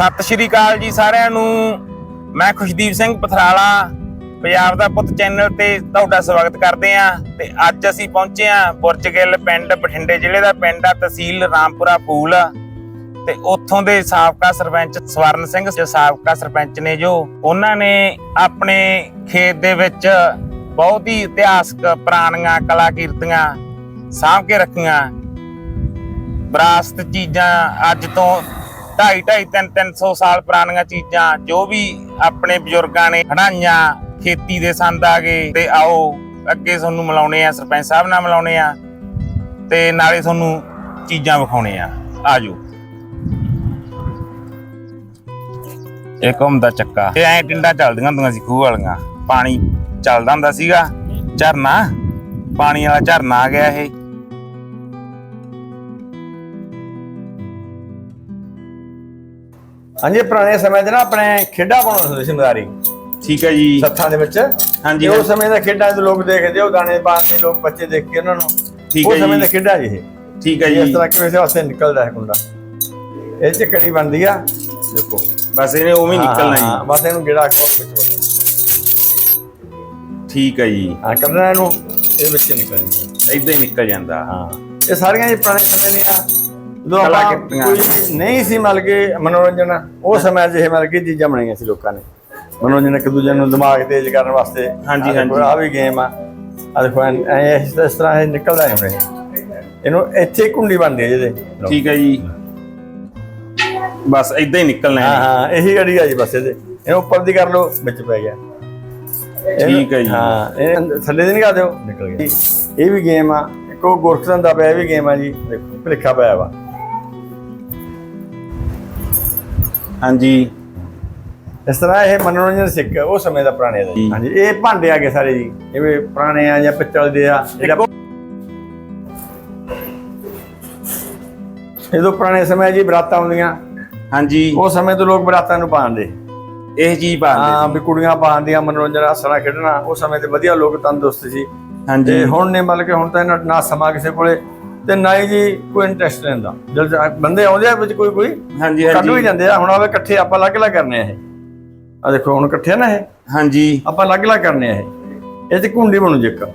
ਸਤਿ ਸ਼੍ਰੀ ਅਕਾਲ ਜੀ ਸਾਰਿਆਂ ਨੂੰ। ਮੈਂ ਖੁਸ਼ਦੀਪ ਸਿੰਘ ਪਥਰਾਲਾ, ਪੰਜਾਬ ਦਾ ਪੁੱਤ ਚੈਨਲ ਤੇ ਤੁਹਾਡਾ ਸਵਾਗਤ ਕਰਦੇ ਆਂ ਤੇ ਅੱਜ ਅਸੀਂ ਪਹੁੰਚੇ ਆਂ ਪੁਰਚਗਿੱਲ ਪਿੰਡ, ਬਠਿੰਡੇ ਜ਼ਿਲ੍ਹੇ ਦਾ ਪਿੰਡ ਆ, ਤਹਿਸੀਲ ਰਾਮਪੁਰਾ ਫੂਲ ਤੇ ਉੱਥੋਂ ਦੇ ਸਾਬਕਾ ਸਰਪੰਚ ਸਵਰਨ ਸਿੰਘ, ਜੋ ਸਾਬਕਾ ਸਰਪੰਚ ਨੇ ਜੋ, ਉਹਨਾਂ ਨੇ ਆਪਣੇ ਖੇਤ ਦੇ ਵਿੱਚ ਬਹੁਤ ਹੀ ਇਤਿਹਾਸਕ ਪੁਰਾਣੀਆਂ ਕਲਾ ਕਲਾਕ੍ਰਿਤੀਆਂ ਸਾਂਭ ਕੇ ਰੱਖੀਆਂ। ਵਿਰਾਸਤ ਚੀਜ਼ਾਂ ਅੱਜ ਤੋਂ 2.5 2.5 3 300 ਸਾਲ ਪੁਰਾਣੀਆਂ ਚੀਜ਼ਾਂ, ਜੋ ਵੀ ਆਪਣੇ ਬਜ਼ੁਰਗਾਂ ਨੇ ਹੜਾਈਆਂ ਖੇਤੀ ਦੇ ਸੰਦ ਆ ਗਏ, ਤੇ ਆਓ, ਅੱਗੇ ਤੁਹਾਨੂੰ ਮਿਲਾਉਣੇ ਆ, ਸਰਪੰਚ ਸਾਹਿਬ ਨਾਲ ਮਿਲਾਉਣੇ ਆ, ਤੇ ਨਾਲੇ ਤੁਹਾਨੂੰ ਚੀਜ਼ਾਂ ਵਿਖਾਉਣੇ ਆ। ਆਜੋ। ਇਹ ਘੁੰਮਦਾ ਚੱਕਾ। ਇਹ ਐ ਟਿੰਡਾ ਚੱਲਦੀਆਂ ਹੁੰਦੀਆਂ ਸੀ, ਖੂਹ ਵਾਲੀਆਂ। ਪਾਣੀ ਚੱਲਦਾ ਹੁੰਦਾ ਸੀਗਾ, ਝਰਨਾ। ਪਾਣੀ ਵਾਲਾ ਝਰਨਾ ਆ ਗਿਆ ਇਹ। ਹਾਂਜੀ ਪੁਰਾਣੇ ਸਮੇਂ 'ਚ ਨਾ ਆਪਣੇ ਖੇਡਾਂ ਪਾਉਣ ਹੁੰਦੇ ਸੀ ਮਦਾਰੀ ਠੀਕ ਹੈ ਜੀ। ਸੱਥਾਂ ਦੇ ਵਿੱਚ। ਹਾਂਜੀ, ਹਾਂਜੀ। ਸਮੇਂ ਦਾ ਖੇਡਾਂ ਦੇ ਲੋਕ ਦੇਖਦੇ ਉਹ ਦਾਣੇ ਪਾਉਂਦੇ ਲੋਕ ਬੱਚੇ ਦੇਖ ਕੇ ਉਹਨਾਂ ਨੂੰ। ਠੀਕ ਉਹ ਹੈ ਸਮੇਂ ਜੀ। ਦਾ ਖੇਡਾਂ ਜੀ ਇਹ। ਠੀਕ ਹੈ ਇਸ ਜੀ ਤਰ੍ਹਾਂ ਕਿਵੇਂ ਸੇ ਵਾਸਤੇ ਨਿਕਲਦਾ ਹੈ ਕੁੰਡਾ। ਇਹ ਚ ਕੜੀ ਬਣਦੀ ਆ? ਦੇਖੋ। ਬਸ ਇਹਨੇ ਉਵੇਂ ਨਿਕਲਣਾ ਜੀ। ਬਸ ਇਹਨੂੰ ਗੇੜਾ ਖੋਲ ਵਿੱਚ ਬੋਲੋ ਠੀਕ ਹੈ ਜੀ। ਹਾਂ ਕੱਢਣਾ ਇਹਨੂੰ ਇਹਦੇ ਵਿੱਚ ਨਿਕਲ ਜਾਂਦਾ। ਇਦਾਂ ਹੀ ਨਿਕਲ ਜਾਂਦਾ। ਹਾਂ। ਇਹ ਸਾਰੀਆਂ ਜੀ ਪੁਰਾਣੇ ਸਮੇਂ ਦੀਆਂ ਜਦੋਂ ਆਪਾਂ ਕਲਾਕ੍ਰਿਤੀਆਂ। ਕੋਈ ਨਹੀਂ ਸੀ ਮਿਲ ਕੇ ਮਨੋਰੰਜਨ ਉਹ ਸਮੇਂ 'ਚ ਇਹ ਮਿਲ ਕੇ ਚੀਜ਼ਾਂ ਬਣਾਈਆਂ ਸੀ ਲੋਕਾਂ ਨੇ। ਮਨੋਰੰਜਨ ਇੱਕ ਦੂਜੇ ਨੂੰ ਦਿਮਾਗ ਤੇਜ਼ ਕਰਨ ਵਾਸਤੇ। ਹਾਂਜੀ, ਹਾਂਜੀ। ਆ ਵੀ ਗੇਮ ਆ। ਆ ਦੇਖੋ ਐਂ ਐਂ ਇਸ ਇਸ ਤਰ੍ਹਾਂ ਇਹ ਨਿਕਲਦਾ ਹੈ ਹੁਣ ਇਹ। ਇਹਨੂੰ ਇੱਥੇ ਹੀ ਕੁੰਡੀ ਬਣਦੀ ਹੈ ਜਿਹਦੇ ਠੀਕ ਹੈ ਜੀ। ਬਸ ਇਦਾਂ ਹੀ ਨਿਕਲਣਾ ਹਾਂ। ਹੈ ਹਾਂ ਇਹੀ ਗੜੀ ਆ ਜੀ ਬਸ ਇਹਦੇ। ਇਹਨੂੰ ਉੱਪਰ ਦੀ ਕਰ ਲਓ ਵਿੱਚ ਪੈ ਗਿਆ। ਇਹਨੂੰ- ਠੀਕ ਹੈ ਜੀ। ਹਾਂ ਇਹ ਥੱਲੇ ਦੀ ਨਹੀਂ ਕਰ ਦਿਓ। ਨਿਕਲ ਗਿਆ। ਇਹ ਵੀ ਗੇਮ ਆ। ਇੱਕ ਉਹ ਗੁਰਖਤਨ ਦਾ ਪਿਆ ਇਹ ਵੀ ਗੇਮ ਆ ਜੀ। ਦੇਖੋ ਭਲੇਖਾ ਪਿਆ ਵਾ। ਹਾਂਜੀ। ਇਸ ਤਰ੍ਹਾਂ ਇਹ ਮਨੋਰੰਜਨ ਸਿੱਖ ਉਹ ਸਮੇਂ ਦਾ ਪੁਰਾਣੇ ਦਾ ਜੀ। ਹਾਂਜੀ ਇਹ ਭਾਂਡੇ ਆ ਗਏ ਸਾਰੇ ਜੀ। ਜਿਵੇਂ ਪੁਰਾਣੇ ਆ ਜਾਂ ਪਿੱਤਲ ਦੇ ਆ ਜਿਹੜਾ ਇਹਦੋਂ ਪੁਰਾਣੇ ਸਮੇਂ ਜੀ ਬਰਾਤਾਂ ਹੁੰਦੀਆਂ। ਹਾਂਜੀ। ਉਸ ਸਮੇਂ ਤੋਂ ਲੋਕ ਬਰਾਤਾਂ ਨੂੰ ਪਾਉਂਦੇ। ਇਹ ਚੀਜ਼ ਹਾਂ ਪਾਉਂਦੇ ਵੀ ਕੁੜੀਆਂ ਪਾਉਂਦੀਆਂ ਮਨੋਰੰਜਨ ਹੱਸਣਾ ਖੇਡਣਾ ਉਸ ਸਮੇਂ ਤੇ ਵਧੀਆ ਲੋਕ ਤੰਦਰੁਸਤ ਸੀ। ਹਾਂਜੀ। ਤੇ ਹੁਣ ਨੇ ਮਤਲਬ ਕਿ ਹੁਣ ਤਾਂ ਇਹਨਾਂ ਨਾ ਸਮਾਂ ਕਿਸੇ ਕੋਲੇ ਤੇ ਨਾ ਹੀ ਜੀ ਕੋਈ ਇੰਟਰਸਟ ਰਹਿੰਦਾ ਜਦ ਬੰਦੇ ਆਉਂਦੇ ਆ ਵਿੱਚ ਕੋਈ ਕੋਈ ਹਾਂਜੀ ਕੱਢ ਵੀ ਹਾਂਜੀ ਜਾਂਦੇ ਆ। ਹੁਣ ਆਵੇ ਇਕੱਠੇ ਆਪਾਂ ਅਲੱਗ-ਅਲੱਗ ਕਰਨੇ ਆ ਇਹ। ਆ ਦੇਖੋ ਹੁਣ ਇਕੱਠੇ ਨਾ ਇਹ। ਹਾਂਜੀ। ਆਪਾਂ ਅਲੱਗ-ਅਲੱਗ ਕਰਨੇ ਆ ਇਹ। ਇਹ ਤੇ ਕੁੰਡੀ ਬਣੂ ਜਿੱਕ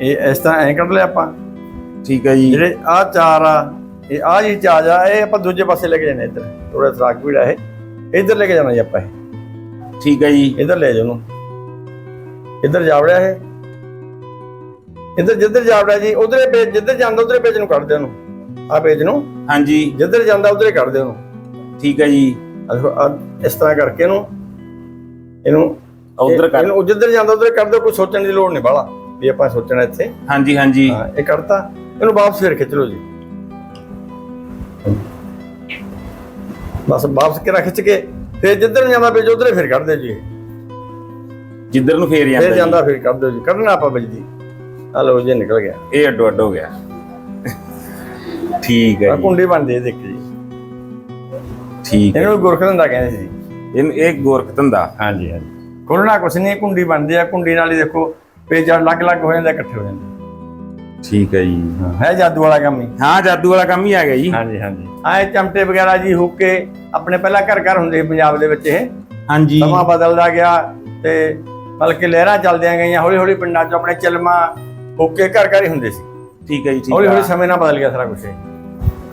ਇਹ ਇਸ ਤਰ੍ਹਾਂ ਐਂ ਕੱਢ ਲਿਆ ਆਪਾਂ। ਠੀਕ ਹੈ ਜੀ। ਜਿਹੜੇ ਆ ਚਾਰ ਆ ਇਹ ਆ ਜੀ ਚਾਜ ਆ ਇਹ ਆਪਾਂ ਦੂਜੇ ਪਾਸੇ ਲੈ ਕੇ ਜਾਣੇ ਇੱਧਰ। ਥੋੜਾ ਸਰਾਕ ਵੀੜਾ ਇਹ। ਇੱਧਰ ਲੈ ਕੇ ਜਾਣਾ ਜੀ ਆਪਾਂ ਇਹ। ਠੀਕ ਹੈ ਜੀ। ਇੱਧਰ ਲੈ ਜਾ ਉਹਨੂੰ। ਇੱਧਰ ਜਾਵੜਿਆ ਇਹ। ਇੱਧਰ ਜਿੱਧਰ ਜਾਵੜਿਆ ਜੀ ਉਧਰੇ ਪੇਜ ਜਿੱਧਰ ਜਾਂਦਾ ਉਧਰੇ ਪੇਜ ਨੂੰ ਕੱਢ ਦੇ ਉਹਨੂੰ। ਆ ਪੇਜ ਨੂੰ? ਹਾਂਜੀ। ਜਿੱਧਰ ਜਾਂਦਾ ਉਧਰੇ ਕੱਢ ਦੇ ਉਹਨੂੰ। ਠੀਕ ਹੈ ਜੀ। ਇਸ ਤਰ੍ਹਾਂ ਕਰਕੇ ਇਹਨੂੰ ਇਹਨੂੰ ਉਧਰ ਕਰ। ਇਹਨੂੰ ਜਿੱਧਰ ਜਾਂਦਾ ਉਧਰੇ ਕਰ ਦਿਓ ਕੋਈ ਸੋਚਣ ਦੀ ਲੋੜ ਨਹੀਂ ਬਾਹਲਾ ਵੀ ਆਪਾਂ ਸੋਚਣਾ ਇੱਥੇ। ਹਾਂਜੀ ਹਾਂਜੀ। ਇਹ ਕਰਤਾ। ਇਹਨੂੰ ਵਾਪਸ ਫੇਰ ਖਿੱਚ ਲਓ ਜੀ। ਬਸ ਵਾਪਸ ਕੇ ਖਿੱਚ ਕੇ ਫੇਰ ਜਿੱਧਰ ਨੂੰ ਜਾਂਦਾ ਪੇਜ ਉਧਰੇ ਫੇਰ ਕੱਢ ਦਿਓ ਜੀ ਜਿੱਧਰ ਨੂੰ ਫੇਰ ਫੇਰ ਜਾਂਦਾ ਜਾਂਦਾ ਫੇਰ ਕੱਢ ਦਿਓ ਜੀ। ਕੱਢਣਾ ਆਪਾਂ ਬਜਦੀ ਆ ਜੀ ਨਿਕਲ ਗਿਆ। ਇਹ ਅੱਡੋ ਅੱਡ ਹੋ ਗਿਆ। ਠੀਕ ਹੈ ਆ ਜੀ। ਕੁੰਡੀ ਬਣਦੀ ਹੈ ਦੇਖੀ ਜੀ। ਠੀਕ ਹੈ। ਇਹਨੂੰ ਗੁਰਖਤਨ ਦਾ ਕਹਿੰਦੇ ਸੀ। ਇਹ ਇਹ ਗੋਰਖ ਧੰਦਾ। ਹਾਂਜੀ ਹਾਂਜੀ। ਖੋਲਣਾ ਕੁਛ ਨਹੀਂ ਕੁੰਡੀ ਬਣਦੀ ਆ। ਕੁੰਡੀ ਨਾਲ ਹੀ ਦੇਖੋ ਪੇਜ ਅਲੱਗ-ਅਲੱਗ ਹੋ ਜਾਂਦੇ ਇਕੱਠੇ ਹੋ ਜਾਂਦੇ। ਠੀਕ ਹੈ ਜੀ। ਹੈ ਜਾਦੂ ਵਾਲਾ ਕੰਮ ਹੀ। ਹਾਂ ਜਾਦੂ ਵਾਲਾ ਕੰਮ ਹੀ ਆ ਗਿਆ ਜੀ। ਹਾਂਜੀ ਹਾਂਜੀ। ਆਏ ਚਮਟੇ ਵਗੈਰਾ ਜੀ ਹੁੱਕੇ ਆਪਣੇ ਪਹਿਲਾਂ ਘਰ ਘਰ ਹੁੰਦੇ ਸੀ ਪੰਜਾਬ ਦੇ ਵਿੱਚ ਇਹ। ਹਾਂਜੀ। ਸਮਾਂ ਬਦਲਦਾ ਗਿਆ ਤੇ ਬਲਕਿ ਲਹਿਰਾਂ ਚੱਲਦੀਆਂ ਗਈਆਂ। ਹੌਲੀ ਹੌਲੀ ਪਿੰਡਾਂ 'ਚ ਆਪਣੇ ਚਲਮਾ ਹੁੱਕੇ ਘਰ ਘਰ ਹੀ ਹੁੰਦੇ ਸੀ। ਠੀਕ ਹੈ ਜੀ ਠੀਕ ਹੌਲੀ ਹੌਲੀ ਹੈ। ਸਮੇਂ ਨਾਲ ਬਦਲ ਗਿਆ ਸਾਰਾ ਕੁਝ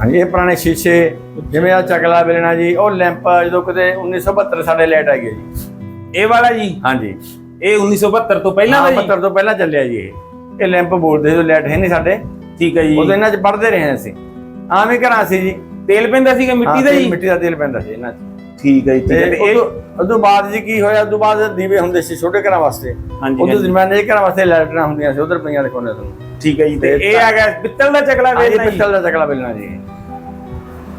ਹਾਂਜੀ ਇਹ ਪੁਰਾਣੇ ਸ਼ੀਸ਼ੇ ਜਿਵੇਂ ਆ ਚਕਲਾ ਵੇਲਣਾ ਜੀ ਉਹ ਲੈਂਪ ਜਦੋਂ ਕਿਤੇ 1972 ਸਾਡੇ ਲਾਈਟ ਆ ਗਈ ਜੀ। ਇਹ ਵਾਲਾ ਜੀ? ਹਾਂਜੀ। ਇਹ 1972 ਤੋਂ ਪਹਿਲਾਂ ਦਾ ਜੀ? 72 ਤੋਂ ਪਹਿਲਾਂ ਚੱਲਿਆ ਜੀ ਇਹ। ਇਹ ਲੈਂਪ ਬੋਲਦੇ ਜਦੋਂ ਲਾਈਟ ਹੈ ਨਹੀਂ ਸਾਡੇ। ਠੀਕ ਹੈ ਜੀ। ਉਦੋਂ ਇਹਨਾਂ 'ਚ ਪੜਦੇ ਰਹੇ ਅਸੀਂ। ਹੀ ਘਰਾਂ ਸੀ ਜੀ। ਤੇਲ ਪੈਂਦਾ ਸੀਗਾ ਮਿੱਟੀ ਹਾਂ, ਦਾ ਜੀ? ਮਿੱਟੀ ਦਾ ਤੇਲ ਪੈਂਦਾ ਸੀ ਇਹਨਾਂ 'ਚ। ਠੀਕ ਹੈ ਜੀ ਤੇ ਹੈ। ਤੇ ਇਹ ਉਦੋਂ ਉਦੋਂ ਬਾਅਦ ਜੀ ਕੀ ਹੋਇਆ? ਉਦੋਂ ਬਾਅਦ ਦੀਵੇ ਹੁੰਦੇ ਸੀ ਛੋਟੇ ਘਰਾਂ ਵਾਸਤੇ। ਹਾਂਜੀ ਉਦੋਂ ਹਾਂਜੀ, ਜ਼ਮਾਨੇ ਦੇ ਘਰਾਂ ਵਾਸਤੇ ਲਾਈਟਾਂ ਹੁੰਦੀਆਂ ਸੀ ਉਧਰ ਪਈਆਂ ਦੇਖੋ ਨੇ। ਤੁਹਾਨੂੰ ਠੀਕ ਹੈ ਜੀ ਤੇ ਤੇ ਇਹ ਆ ਗਿਆ ਪਿੱਤਲ ਦਾ ਚਕਲਾ ਵੇਲਣਾ ਜੀ ਪਿੱਤਲ ਦਾ ਚਕਲਾ ਮਿਲਣਾ ਜੀ।